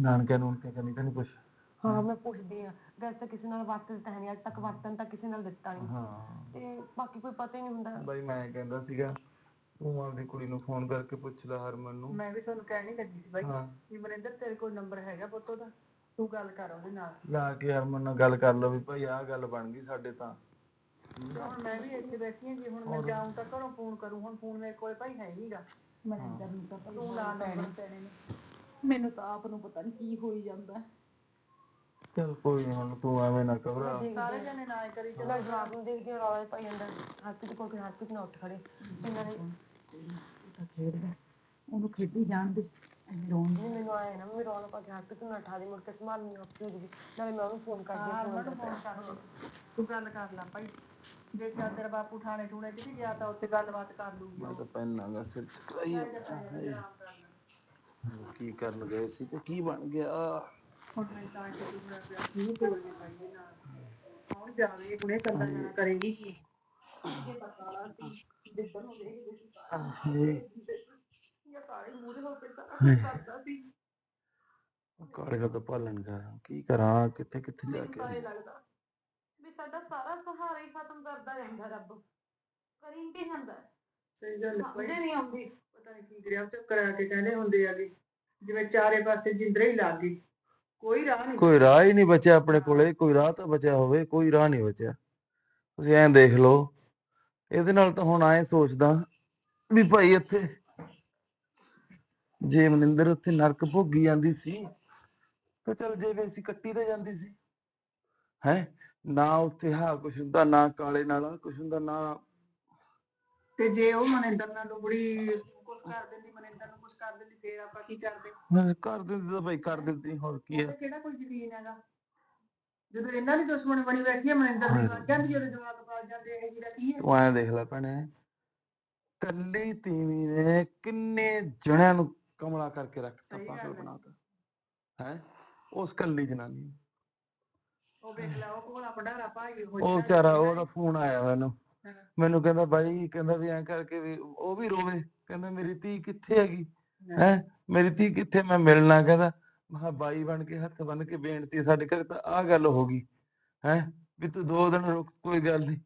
[SPEAKER 2] ਨਾਨਕਿਆਂ ਨੂੰ ਕਿਆ ਕਰਨੀ ਤਾਂ ਨਹੀਂ ਕੁਛ।
[SPEAKER 8] ਹਾਂ ਮੈਂ ਪੁੱਛਦੀ ਆ ਵੈਸੇ ਤਾਂ ਕਿਸੇ ਨਾਲ ਵਰਤ ਦਿੱਤਾ ਹੈ ਨਹੀਂ ਅੱਜ ਤੱਕ ਵਰਤਨ ਤਾਂ ਕਿਸੇ ਨਾਲ ਦਿੱਤਾ ਨਹੀਂ
[SPEAKER 2] ਹਾਂ।
[SPEAKER 8] ਤੇ ਬਾਕੀ ਕੋਈ ਪਤਾ ਹੀ ਨਹੀਂ ਹੁੰਦਾ।
[SPEAKER 2] ਬਾਈ ਮੈਂ ਕਹਿੰਦਾ ਸੀਗਾ ਤੂੰ ਆਪਦੀ ਕੁੜੀ ਨੂੰ ਫੋਨ ਕਰਕੇ ਪੁੱਛ ਲੈ ਹਰਮਨ ਨੂੰ।
[SPEAKER 3] ਮੈਂ ਵੀ ਤੁਹਾਨੂੰ ਕਹਿਣ ਹੀ ਲੱਗੀ ਸੀ ਬਾਈ
[SPEAKER 2] ਹਾਂ।
[SPEAKER 3] ਵੀ ਮਨਿੰਦਰ ਤੇਰੇ ਕੋਲ ਨੰਬਰ ਹੈਗਾ ਪੁੱਤ ਉਹਦਾ ਤੂੰ ਗੱਲ ਕਰ ਉਹਦੇ ਨਾਲ।
[SPEAKER 2] ਲਾ ਕੇ ਹਰਮਨ ਨਾਲ ਗੱਲ ਕਰ ਲਓ ਵੀ ਭਾਈ ਆਹ ਗੱਲ ਬਣ ਗਈ ਸਾਡੇ ਤਾਂ
[SPEAKER 3] ਤੇ। ਹੁਣ ਮੈਂ ਵੀ ਇੱਥੇ ਬੈਠੀ ਹਾਂ ਜੇ ਹੁਣ ਮੈਂ ਜਾਊਂ ਤਾਂ ਘਰੋਂ ਫੋਨ ਕਰੂੰ ਹੁਣ ਫੋਨ ਮੇਰੇ ਕੋਲ ਭਾਈ ਹੈ ਨਹੀਂਗਾ
[SPEAKER 7] ਮੈਂ ਅੰਦਰ ਨੂੰ ਤਾਂ
[SPEAKER 3] ਤੂੰ ਲਾ ਨੰਬਰ
[SPEAKER 7] ਪੈਣੇ ਨੇ। ਮੈਨੂੰ ਤਾਂ ਆਪ ਨੂੰ ਪਤਾ ਨਹੀਂ ਕੀ ਹੋਈ ਜਾਂਦਾ।
[SPEAKER 2] ਚਲ ਕੋਈ ਨੀ ਹੁਣ ਤੂੰ ਐਵੇਂ ਨਾ ਘਬਰਾ।
[SPEAKER 3] ਸਾਰੇ ਜਣੇ ਨਾ ਕਰੀ
[SPEAKER 9] ਜਦੋਂ ਜਵਾਬ ਨੂੰ ਦੇਖਦੀ ਹਾਂ ਰੌਲਾ ਪਾਈ ਜਾਂਦਾ। ਹਰਪ੍ਰੀਤ ਕੋਲ ਕਿ ਹਰਪ੍ਰੀਤ ਨਾ ਉੱਠ ਖੜੇ। ਇਹਨਾਂ ਨੇ
[SPEAKER 7] ਤਾਂ ਖੇਡਦਾ ਉਹਨੂੰ ਖੇਡੀ ਜਾਣ ਦੇ ਐਵੇਂ ਰੋਣ
[SPEAKER 9] ਨਹੀਂ ਮੈਨੂੰ ਆਇਆ ਨਾ ਮੈਂ ਰੌਲਾ ਪਾ ਕੇ ਹਰਪ੍ਰੀਤ ਨੂੰ ਨਾ ਠਾ ਦੇ ਮੁੜ ਕੇ ਸੰਭਾਲਣੀ ਔਖੀ ਹੋ ਜੂਗੀ ਨਾਲੇ ਮੈਂ ਉਹਨੂੰ ਫੋਨ ਕਰਦੀ ਹਾਂ
[SPEAKER 3] ਨੂੰ ਫੋਨ ਕਰ। ਤੂੰ ਗੱਲ ਕਰ ਲੈ ਭਾਈ। ਜੇ ਚੱਲ ਤੇਰਾ ਬਾਪੂ ਥਾਣੇ ਟੂਣੇ ਚ ਵੀ ਗਿਆ ਤਾਂ ਉੱਥੇ ਗੱਲਬਾਤ ਕਰ ਲੂਗੀ
[SPEAKER 2] ਮੈਂ ਤਾਂ ਪੈਨਾਗਾ ਸਿਰ ਚ ਕਰਾਈ ਕੀ ਕਰਨ ਗਏ ਸੀ ਤੇ ਕੀ ਬਣ ਗਿਆ?
[SPEAKER 3] ਹੁਣ ਮੈਂ ਤਾਂ ਕਿ ਤੂੰ ਮੇਰਾ ਪਿਆ ਕੀ ਕਰੋਗੇ ਭਾਈ ਨਾਲ ਕੌਣ ਜਾਵੇ ਹੁਣੇ ਕੱਲਾ ਜਾਣਾ ਕਰੇਗੀ ਕੀ? ਇਹ ਪਤਾ ਲਾ ਸੀ ਦਿੱਬਰ ਨੂੰ ਦੇਖਦੇ ਸੀ ਇਹ ਸਾਰੇ ਮੂਰੇ ਹੋ ਕੇ ਤਾਂ ਕਰਦਾ ਸੀ
[SPEAKER 2] ਕਾਲੇ ਦਾ ਤਾਂ ਪਾਲਣ ਕਰ ਕੀ ਕਰਾਂ ਕਿੱਥੇ ਕਿੱਥੇ ਜਾ ਕੇ
[SPEAKER 9] ਤਾਂ ਇਹ ਲੱਗਦਾ ਵੀ ਸਾਡਾ ਸਾਰਾ ਸਹਾਰਾ ਹੀ ਖਤਮ ਕਰਦਾ ਜਾਂਦਾ ਰੱਬ। ਕਰੀ ਕੀ ਜਾਂਦਾ?
[SPEAKER 3] ਸਹੀ ਗੱਲ
[SPEAKER 9] ਸਮਝ ਨਹੀਂ ਆਉਂਦੀ।
[SPEAKER 3] ਪਤਾ ਨਹੀਂ ਕੀ ਕਰਿਆ ਤੇ ਕਰਾ ਕੇ ਕਹਿੰਦੇ ਹੁੰਦੇ ਆਗੇ ਜਿਵੇਂ ਚਾਰੇ ਪਾਸੇ ਜਿੰਦਰੇ ਹੀ ਲੱਗ ਗਈ। ਕੋਈ ਰਾਹ ਨਹੀਂ
[SPEAKER 2] ਕੋਈ ਰਾਹ ਹੀ ਨਹੀਂ ਬਚਿਆ ਆਪਣੇ ਕੋਲੇ ਕੋਈ ਰਾਹ ਤਾਂ ਬਚਿਆ ਹੋਵੇ ਕੋਈ ਰਾਹ ਨਹੀਂ ਬਚਿਆ। ਤੁਸੀਂ ਐਂ ਦੇਖ ਲਓ ਇਹਦੇ ਨਾਲ ਤਾਂ ਹੁਣ ਐਂ ਸੋਚਦਾ ਵੀ ਭਾਈ ਇੱਥੇ ਜੇ ਮਨਿੰਦਰ ਉੱਥੇ ਨਰਕ ਭੋਗੀ ਜਾਂਦੀ ਸੀ ਤਾਂ ਚਲ ਜੇ ਵੀ ਅਸੀਂ ਕੱਟੀ ਤਾਂ ਜਾਂਦੀ ਸੀ ਹੈ? ਨਾ ਉੱਥੇ ਹਾ ਕੁਛ ਹੁੰਦਾ ਨਾ ਕਾਲੇ ਨਾਲ ਕੁਛ ਹੁੰਦਾ ਨਾ
[SPEAKER 3] ਤੇ ਜੇ ਉਹ ਮਨਿੰਦਰ ਨਾਲ ਲੁਬੜੀ ਕੁਛ ਕਰ ਦਿੰਦੀ ਮਨਿੰਦਰ ਨੂੰ ਕੁਛ ਕਰ ਦਿੰਦੀ ਫੇਰ ਆਪਾਂ ਕੀ ਕਰਦੇ?
[SPEAKER 2] ਮੈਂ ਕਰ ਦਿੰਦੀ ਤਾਂ ਭਾਈ ਕਰ ਦਿੰਦੀ ਹੋਰ ਕੀ ਹੈ?
[SPEAKER 3] ਉਹਦੇ ਕਿਹੜਾ ਕੋਈ ਯਕੀਨ ਹੈਗਾ? ਜਦੋਂ ਇਹਨਾਂ ਦੀ ਦੁਸ਼ਮਣ ਬਣੀ ਬੈਠੀ ਹੈ ਮਨਿੰਦਰ ਦੀ ਵੱਜ ਜਾਂਦੀ ਜਦੋਂ ਜਵਾਬ ਪਾ ਜਾਂਦੇ ਇਹ ਜਿਹੜਾ ਕੀ ਹੈ?
[SPEAKER 2] ਤੂੰ ਐਂ ਦੇਖ ਲੈ ਭੈਣੇ ਕੱਲੀ ਤੀਵੀਂ ਨੇ ਕਿੰਨੇ ਜਣਿਆਂ ਨੂੰ ਕਮਲਾ ਕਰਕੇ ਰੱਖਤਾ ਪਾਗਲ। ਬਣਾਤਾ ਹੈ? ਉਸ ਕੱਲੀ ਜਨਾਨੀ ਨੂੰ।
[SPEAKER 3] ਉਹ ਵੇਖ ਲੈ ਉਹ ਕੋਲਾ ਭੰਡਾਰਾ ਭਾਈ ਹੋ
[SPEAKER 2] ਉਹ ਵਿਚਾਰਾ ਉਹਦਾ ਫੋਨ ਆਇਆ ਮੈਨੂੰ। ਮੈਨੂੰ ਕਹਿੰਦਾ ਬਾਈ ਕਹਿੰਦਾ ਵੀ ਐਂ ਕਰਕੇ ਵੀ ਉਹ ਵੀ ਰੋਵੇ। ਕਹਿੰਦਾ ਮੇਰੀ ਧੀ ਕਿੱਥੇ ਹੈਗੀ? ਹੈ। ਮੇਰੀ ਧੀ ਕਿੱਥੇ? ਮੈਂ ਮਿਲਣਾ ਕਹਿੰਦਾ। ਮੈਂ ਕਿਹਾ ਬਾਈ ਬਣ ਕੇ ਹੱਥ ਬੰਨ ਕੇ ਬੇਨਤੀ ਸਾਡੇ ਘਰ ਤਾਂ ਆਹ ਗੱਲ ਹੋ ਗਈ। ਹੈ? ਵੀ ਤੂੰ ਦੋ ਦਿਨ ਰੁਕ ਕੋਈ ਗੱਲ ਨਹੀਂ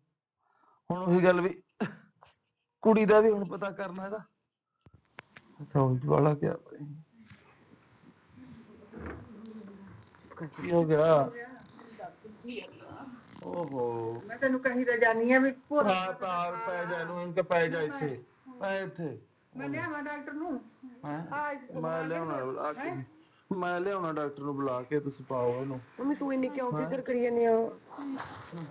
[SPEAKER 2] ਹੁਣ ਉਹੀ ਗੱਲ ਵੀ ਕੁੜੀ ਦਾ ਵੀ ਹੁਣ ਪਤਾ ਕਰਨਾ ਇਹਦਾ। ਸੌਜ ਵਾਲਾ ਕਿਆ ਭਾਈ ਕੀ ਹੋ ਗਿਆ? ਓਹੋ।
[SPEAKER 3] ਮੈਂ ਤੈਨੂੰ ਕਹੀ ਤਾਂ ਜਾਨੀ ਆ ਵੀ ਭੋਰਾ
[SPEAKER 2] ਹਾਂ ਤਾਰ ਪੈ। ਜਾ ਇਹਨੂੰ ਇਨਕੇ ਪੈ ਜਾ ਇੱਥੇ। ਪੈ ਇੱਥੇ।
[SPEAKER 3] ਮੈਂ ਲਿਆਵਾਂ ਡਾਕਟਰ ਨੂੰ।
[SPEAKER 2] ਹੈਂ?
[SPEAKER 3] ਆ
[SPEAKER 2] ਮੈਂ ਲਿਆਉਣਾ ਬੁਲਾ ਕੇ ਮੈਂ ਲਿਆਉਣਾ ਡਾਕਟਰ ਨੂੰ ਬੁਲਾ ਕੇ ਤੁਸੀਂ ਪਾਓ ਇਹਨੂੰ।
[SPEAKER 9] ਮੰਮੀ ਤੂੰ ਇੰਨੀ ਕਿਉਂ ਫਿਕਰ ਕਰੀ ਜਾਂਦੀ ਆ?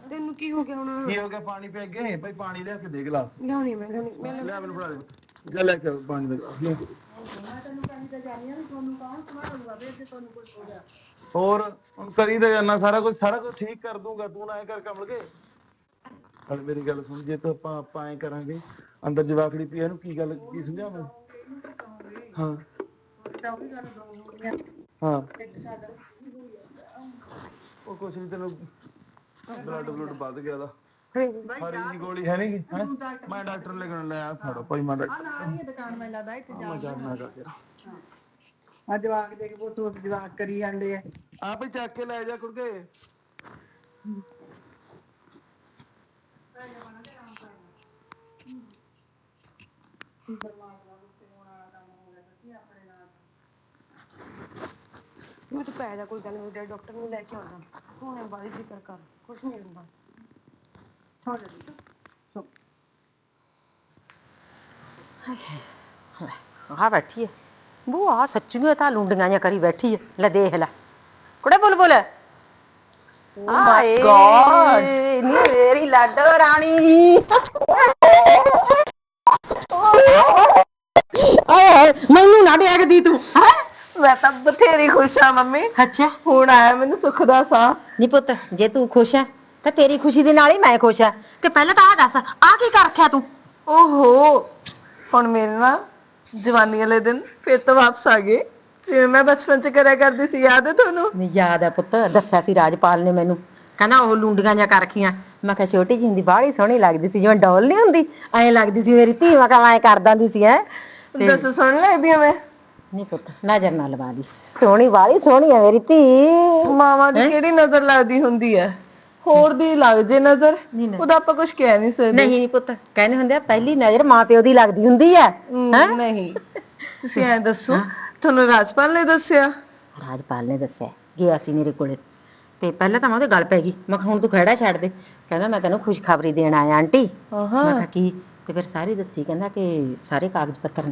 [SPEAKER 9] ਤੈਨੂੰ ਕੀ ਹੋ ਗਿਆ ਹੁਣ?
[SPEAKER 2] ਕੀ ਹੋ ਗਿਆ? ਪਾਣੀ ਪੈ ਗਿਆ ਭਾਈ ਪਾਣੀ ਲਿਆ ਕੇ ਦੇ ਗਲਾਸ।
[SPEAKER 9] ਲਿਆਉਣੀ ਮੈਂ ਲਿਆਉਣੀ। ਮੈਂ
[SPEAKER 2] ਲੈ ਮੈਨੂੰ ਫੜਾ ਦੇ। ਜਾ ਲੈ ਕੇ ਆਓ ਪਾਣੀ ਦਾ ਗਲਾਸ। ਲਿਆ ਕੇ ਦੇ।
[SPEAKER 3] ਮੈਂ ਤੈਨੂੰ ਕਹੀ ਤਾਂ ਜਾਨੀ ਆ ਵੀ ਤੁਹਾਨੂੰ ਕੌਣ ਸੰਭਾਲੂਗਾ ਵੇ ਜੇ ਤੁਹਾਨੂੰ ਕੁਝ ਹੋ ਗਿਆ।
[SPEAKER 2] ਹੋਰ ਹੁਣ ਕਰੀ ਤਾਂ ਜਾਨਾ ਸਾਰਾ ਕੁਝ ਸਾਰਾ ਕੁਝ ਠੀਕ ਕਰ ਦੂੰਗਾ ਤੂੰ ਨਾ ਐ ਕਰ ਕਮਲ ਕੇ। ਹਲ ਮੇਰੀ ਗੱਲ ਸੁਣ ਜੇ ਤਾਂ ਆਪਾਂ ਆਪਾਂ ਐ ਕਰਾਂਗੇ ਅੰਦਰ ਜਵਾਕੜੀ ਪਈ ਆ, ਇਹਨੂੰ ਕੀ ਗੱਲ ਕੀ ਸਮਝਾਵਾਂ? ਹਾਂ। ਹਾਂ। ਉਹ ਕੁਛ ਨਹੀਂ ਤੈਨੂੰ ਬਲੱਡ ਬਲੱਡ ਵੱਧ ਗਿਆ ਦਾ ਹਰੀ ਦੀ ਗੋਲੀ ਹੈ ਨਹੀਂ ਹੈ? ਮੈਂ ਡਾਕਟਰ ਲੈ ਕੇ ਲੈ ਆ ਫੜੋ। ਭਾਈ ਮੈਂ ਡਾਕਟਰ
[SPEAKER 3] ਮੈਂ
[SPEAKER 2] ਜਾਣਾ ਕਰ
[SPEAKER 3] ਆ ਜਵਾਕ ਦੇ ਕੇ ਬੋਸ ਬੋਸ ਜਵਾਕ ਕਰੀ ਜਾਂਦੇ ਆ
[SPEAKER 2] ਆ ਭਈ ਚੱਕ ਕੇ ਲੈ ਜਾ ਕੁੜਕੇ
[SPEAKER 9] ਮੈਂ ਤੂੰ ਪੈ ਜਾ ਕੋਈ ਗੱਲ ਨਹੀਂ ਡਾਕਟਰ ਨੂੰ ਲੈ ਕੇ ਆਉਣਾ ਹੁਣ ਇਹ ਬਾਰੀ ਫਿਕਰ ਕਰ ਕੁਛ ਨਹੀਂ ਹੁੰਦਾ
[SPEAKER 3] ਛੋੜ ਦੇ
[SPEAKER 6] ਆ ਬੈਠੀ ਐ ਬੂ ਆ ਸੱਚੀਓ ਤਾਂ ਲੁੰਡੀਆਂ ਜਾਂ ਕਰੀ ਬੈਠੀ ਐ ਲੈ ਦੇਖ ਲੈ। ਕੁੜੇ ਬੁਲਬੁਲ ਗॉड ਨੀ ਮੇਰੀ ਲਾਡੋ ਰਾਣੀ। ਆਏ ਮੈਨੂੰ ਨਾ ਡਿਆ ਕੇ ਦੀ ਤੂੰ। ਹੈ?
[SPEAKER 9] ਮੈਂ ਤਾਂ ਬਥੇਰੀ ਖੁਸ਼ ਆ ਮੰਮੀ।
[SPEAKER 6] ਅੱਛਾ।
[SPEAKER 9] ਹੁਣ ਆਇਆ ਮੈਨੂੰ ਸੁੱਖ ਦਾ ਸਾਹ।
[SPEAKER 6] ਨੀ ਪੁੱਤ ਜੇ ਤੂੰ ਖੁਸ਼ ਹੈ ਤਾਂ ਤੇਰੀ ਖੁਸ਼ੀ ਦੇ ਨਾਲ ਹੀ ਮੈਂ ਖੁਸ਼ ਹਾਂ ਤੇ ਪਹਿਲਾਂ ਤਾਂ ਆ ਦੱਸ ਆ ਕੀ ਕਰ ਰੱਖਿਆ ਤੂੰ?
[SPEAKER 9] ਓਹੋ ਹੁਣ ਮੇਰੇ ਨਾ ਜਵਾਨੀ ਵਾਲੇ ਦਿਨ ਫਿਰ ਤੋਂ ਵਾਪਸ ਆ ਗਏ। ਜਿਵੇਂ ਮੈਂ ਬਚਪਨ ਚ ਕਰਿਆ ਕਰਦੀ ਸੀ ਯਾਦ ਹੈ ਤੁਹਾਨੂੰ?
[SPEAKER 6] ਨਹੀਂ ਯਾਦ ਹੈ ਪੁੱਤ ਦੱਸਿਆ ਸੀ ਰਾਜਪਾਲ ਨੇ ਮੈਨੂੰ। ਕਹਿੰਦਾ ਉਹ ਲੁੰਡੀਆਂ ਜਾਂ ਕਰ ਰੱਖੀਆਂ। ਮੈਂ ਕਿਹਾ ਛੋਟੀ ਜਿਹੀ ਹੁੰਦੀ ਬਾਹਲੀ ਸੋਹਣੀ ਲੱਗਦੀ ਸੀ ਜਿਵੇਂ ਡੋਲ ਨਹੀਂ ਹੁੰਦੀ ਐਂ ਲੱਗਦੀ ਸੀ ਮੇਰੀ ਧੀ ਮੈਂ ਕਿਹਾ ਐਂ ਕਰ ਦਿੰਦੀ ਸੀ ਹੈ।
[SPEAKER 9] ਦੱਸ ਸੁਣ ਲੱਗਦੀ ਆ ਮੈਂ
[SPEAKER 6] ਨਹੀਂ ਪੁੱਤ ਨਜ਼ਰ ਨਾ ਲਵਾ ਦੀ ਸੋਹਣੀ ਬਾਹਲੀ ਸੋਹਣੀ ਹੈ ਮੇਰੀ ਧੀ।
[SPEAKER 9] ਮਾਵਾਂ ਦੀ ਕਿਹੜੀ ਨਜ਼ਰ ਲੱਗਦੀ ਹੁੰਦੀ ਹੈ? ਹੋਰ ਦੀ ਲੱਗ ਜੇ ਨਜ਼ਰ ਉਹਦਾ ਆਪਾਂ ਕੁਝ ਕਹਿ ਨਹੀਂ ਸਕਦੇ।
[SPEAKER 6] ਨਹੀਂ ਪੁੱਤ ਕਹਿੰਦੇ ਹੁੰਦੇ ਆ ਪਹਿਲੀ ਨਜ਼ਰ ਮਾਂ ਪਿਓ ਦੀ ਲੱਗਦੀ ਹੁੰਦੀ ਹੈ।
[SPEAKER 9] ਨਹੀਂ। ਤੁਸੀਂ ਐਂ ਦੱਸੋ ਤੁਹਾਨੂੰ ਰਾਜਪਾਲ ਨੇ ਦੱਸਿਆ?
[SPEAKER 6] ਰਾਜਪਾਲ ਨੇ ਦੱਸਿਆ ਗਿਆ ਸੀ ਮੇਰੇ ਕੋਲੇ। ਤੇ ਪਹਿਲਾਂ ਤਾਂ ਮੈਂ ਉਹਦੇ ਗੱਲ ਪੈ ਗਈ। ਮੈਂ ਕਿਹਾ ਹੁਣ ਤੂੰ ਖੜਾ ਛੱਡ ਦੇ। ਕਹਿੰਦਾ ਮੈਂ ਤੈਨੂੰ ਖੁਸ਼ਖਬਰੀ ਦੇਣ ਆਇਆ ਆਂਟੀ। ਮੈਂ ਕਿਹਾ ਕੀ? ਤੇ ਫਿਰ ਸਾਰੀ ਦੱਸੀ ਕਹਿੰਦਾ ਕਿ ਸਾਰੇ ਕਾਗਜ਼ ਪੱਤਰ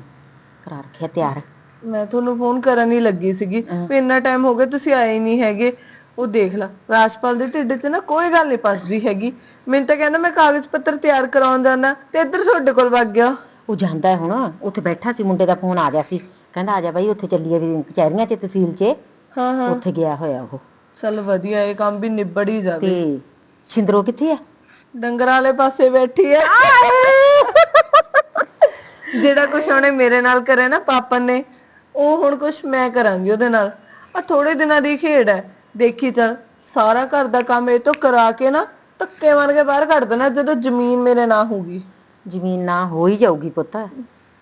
[SPEAKER 6] ਕਰਾ ਰੱਖਿਆ ਤਿਆਰ।
[SPEAKER 9] ਮੈਂ ਤੁਹਾਨੂੰ ਫੋਨ ਕਰਨ ਹੀ ਲੱਗੀ ਸੀਗੀ ਵੀ ਇੰਨਾ ਟਾਈਮ ਹੋ ਗਿਆ ਤੁਸੀਂ ਆਏ ਹੀ ਨਹੀਂ ਹੈਗੇ। ਉਹ ਦੇਖ ਲਾ ਰਾਜਪਾਲ ਦੇ ਢਿੱਡ 'ਚ ਨਾ ਕੋਈ ਗੱਲ ਨਹੀਂ ਪਸਦੀ ਹੈਗੀ। ਮੈਨੂੰ ਤਾਂ ਕਹਿੰਦਾ ਮੈਂ ਕਾਗਜ਼ ਪੱਤਰ ਤਿਆਰ ਕਰਾਉਣ ਜਾਣਾ ਤੇ ਇੱਧਰ ਤੁਹਾਡੇ ਕੋਲ ਵਗ ਗਿਆ।
[SPEAKER 6] ਉਹ ਜਾਂਦਾ ਹੈ ਹੁਣ ਉੱਥੇ ਬੈਠਾ ਸੀ ਮੁੰਡੇ ਦਾ ਫੋਨ ਆ ਗਿਆ ਸੀ। ਕਹਿੰਦਾ ਆ ਜਾ ਬਾਈ ਉੱਥੇ ਚੱਲੀਏ ਵੀ ਕਚਹਿਰੀਆਂ 'ਚ ਤਹਿਸੀਲ 'ਚ।
[SPEAKER 9] ਹਾਂ ਹਾਂ।
[SPEAKER 6] ਉੱਥੇ ਗਿਆ ਹੋਇਆ ਉਹ।
[SPEAKER 9] ਚਲ ਵਧੀਆ ਇਹ ਕੰਮ ਵੀ ਨਿਬੜ ਹੀ ਜਾਵੇ।
[SPEAKER 6] ਤੇ ਸ਼ਿੰਦਰੋ ਕਿੱਥੇ ਆ?
[SPEAKER 9] ਡੰਗਰਾਂ ਵਾਲੇ ਪਾਸੇ ਬੈਠੀ ਹੈ। ਜਿਹੜਾ ਕੁਛ ਉਹਨੇ ਮੇਰੇ ਨਾਲ ਕਰਿਆ ਨਾ ਪਾਪਨ ਨੇ ਉਹ ਹੁਣ ਕੁਛ ਮੈਂ ਕਰਾਂਗੀ ਉਹਦੇ ਨਾਲ। ਆ ਥੋੜੇ ਦਿਨਾਂ ਦੀ ਖੇਡ ਹੈ। ਦੇਖੀ ਚੱਲ ਸਾਰਾ ਘਰ ਦਾ ਕੰਮ ਇਹ ਤੋਂ ਕਰਾ ਕੇ ਨਾ ਧੱਕੇ ਮਾਰ ਕੇ ਬਾਹਰ ਕੱਢ ਦੇਣਾ ਜਦੋਂ ਜ਼ਮੀਨ ਮੇਰੇ ਨਾਂ ਹੋਊਗੀ।
[SPEAKER 6] ਜ਼ਮੀਨ ਨਾ ਹੋ ਹੀ ਜਾਊਗੀ ਪੁੱਤ।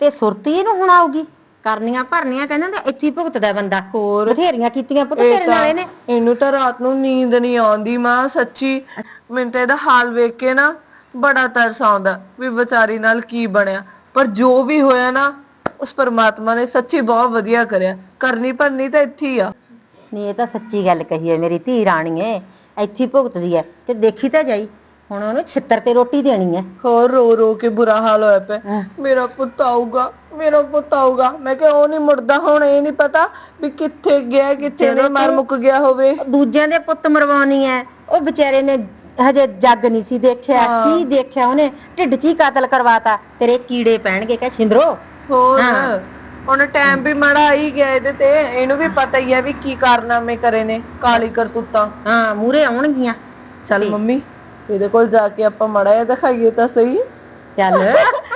[SPEAKER 6] ਤੇ ਸੁਰਤੀ ਇਹਨੂੰ ਹੁਣ ਆਊਗੀ। ਕਰਨੀਆਂ ਭਰਨੀਆਂ ਕਹਿੰਦੇ ਨੇ ਇੱਥੇ ਹੀ ਭੁਗਤਦਾ ਬੰਦਾ।
[SPEAKER 9] ਹੋਰ
[SPEAKER 6] ਬਥੇਰੀਆਂ ਕੀਤੀਆਂ ਪੁੱਤ ਤੇਰੇ ਨਾਲ ਇਹਨੇ
[SPEAKER 9] ਇਹਨੂੰ ਤਾਂ ਰਾਤ ਨੂੰ ਨੀਂਦ ਨਹੀਂ ਆਉਂਦੀ ਮਾਂ ਸੱਚੀ। ਮੈਨੂੰ ਤਾਂ ਇਹਦਾ ਹਾਲ ਵੇਖ ਕੇ ਨਾ ਬੜਾ ਤਰਸ ਆਉਂਦਾ ਵੀ ਵਿਚਾਰੀ ਨਾਲ ਕੀ ਬਣਿਆ। ਪਰ ਜੋ ਵੀ ਹੋਇਆ ਨਾ ਉਸ ਪਰਮਾਤਮਾ ਨੇ ਸੱਚੀ ਬਹੁਤ ਵਧੀਆ ਕਰਿਆ। ਕਰਨੀ ਭਰਨੀ ਤਾਂ ਇੱਥੇ ਹੀ ਆ।
[SPEAKER 6] ਨਹੀਂ ਇਹ ਤਾਂ ਸੱਚੀ ਗੱਲ ਕਹੀ ਹੈ ਮੇਰੀ ਧੀ ਰਾਣੀ ਏ ਇੱਥੇ ਹੀ ਭੁਗਤਦੀ ਹੈ ਤੇ ਦੇਖੀ ਤਾਂ ਜਾਈ ਹੁਣ ਉਹਨੂੰ ਛਿੱਤਰ ਤੇ ਰੋਟੀ ਦੇਣੀ ਹੈ।
[SPEAKER 9] ਹੋਰ ਰੋ ਰੋ ਕੇ ਬੁਰਾ ਹਾਲ ਹੋਇਆ ਪਿਆ। ਮੇਰਾ ਪੁੱਤ ਆਊਗਾ ਮੇਰਾ ਪੁੱਤ ਆਊਗਾ। ਮੈਂ ਕਿਹਾ ਉਹ ਨਹੀਂ ਮੁੜਦਾ ਹੁਣ ਇਹ ਨਹੀਂ ਪਤਾ ਵੀ ਕਿੱਥੇ ਗਿਆ ਕਿੱਥੇ ਨਹੀਂ ਮਰ ਮੁੱਕ ਗਿਆ ਹੋਵੇ।
[SPEAKER 6] ਦੂਜਿਆਂ ਦੇ ਪੁੱਤ ਮਰਵਾਉਣੀ ਐ ਉਹ ਵਿਚਾਰੇ ਨੇ ਹਜੇ ਜੱਗ ਨਹੀਂ ਸੀ ਦੇਖਿਆ ਕੀ ਦੇਖਿਆ ਉਹਨੇ? ਢਿੱਡ 'ਚ ਹੀ ਕਤਲ ਕਰਵਾਤਾ ਤੇਰੇ ਕੀੜੇ ਪੈਣਗੇ ਕਹ ਛਿੰਦਰੋ
[SPEAKER 9] ਹੋਰ। ਹੁਣ ਟਾਈਮ ਵੀ ਮਾੜਾ ਆਈ ਗਿਆ ਇਹਦੇ ਤੇ ਇਹਨੂੰ ਵੀ ਪਤਾ ਹੀ ਹੈ ਵੀ ਕੀ ਕਾਰਨਾਮੇ ਕਰੇ ਨੇ ਕਾਲੀ ਕਰਤੂਤਾਂ।
[SPEAKER 6] ਹਾਂ ਮੂਰੇ ਆਉਣਗੀਆਂ।
[SPEAKER 9] ਚੱਲ ਮੰਮੀ ਇਹਦੇ ਕੋਲ ਜਾ ਕੇ ਆਪਾਂ ਮਾੜਾ ਜਿਹਾ ਦਿਖਾਈਏ ਤਾਂ ਸਹੀ।
[SPEAKER 6] ਚੱਲ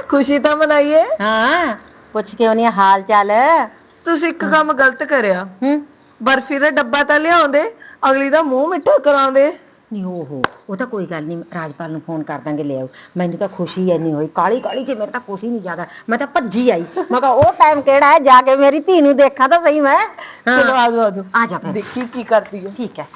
[SPEAKER 9] ਖੁਸ਼ੀ ਤਾਂ ਮਨਾਈਏ।
[SPEAKER 6] ਹਾਂ ਪੁੱਛ ਕੇ ਉਹਨੇ ਹਾਲ ਚਾਲ।
[SPEAKER 9] ਤੁਸੀਂ ਇੱਕ ਕੰਮ ਗਲਤ ਕਰਿਆ।
[SPEAKER 6] ਹੂੰ।
[SPEAKER 9] ਬਰਫੀ ਦਾ ਡੱਬਾ ਤਾਂ ਲਿਆਉਂਦੇ ਅਗਲੀ ਦਾ ਮੂੰਹ ਮਿੱਠਾ ਕਰਾਉਂਦੇ।
[SPEAKER 6] ਨਹੀਂ ਓਹੋ ਉਹ ਤਾਂ ਕੋਈ ਗੱਲ ਨਹੀਂ ਰਾਜਪਾਲ ਨੂੰ ਫੋਨ ਕਰ ਦਾਂਗੇ ਲੈ ਆਓ। ਮੈਨੂੰ ਤਾਂ ਖੁਸ਼ੀ ਐਨੀ ਹੋਈ। ਕਾਲੀ ਕਾਲੀ ਚ ਮੇਰੇ ਤਾਂ ਖੁਸ਼ੀ ਨਹੀਂ ਜ਼ਿਆਦਾ। ਮੈਂ ਤਾਂ ਭੱਜੀ ਆਈ। ਮੈਂ ਕਿਹਾ ਉਹ ਟਾਈਮ ਕਿਹੜਾ ਹੈ ਜਾ ਕੇ ਮੇਰੀ ਧੀ ਨੂੰ ਦੇਖਾਂ ਤਾਂ ਸਹੀ ਮੈਂ। ਹਾਂ
[SPEAKER 9] ਚਲੋ ਆਜੋ ਆਜੋ
[SPEAKER 6] ਆ ਜਾ ਫਿਰ
[SPEAKER 9] ਦੇਖੀ ਕੀ ਕਰਦੀ ਹੈ
[SPEAKER 6] ਠੀਕ ਹੈ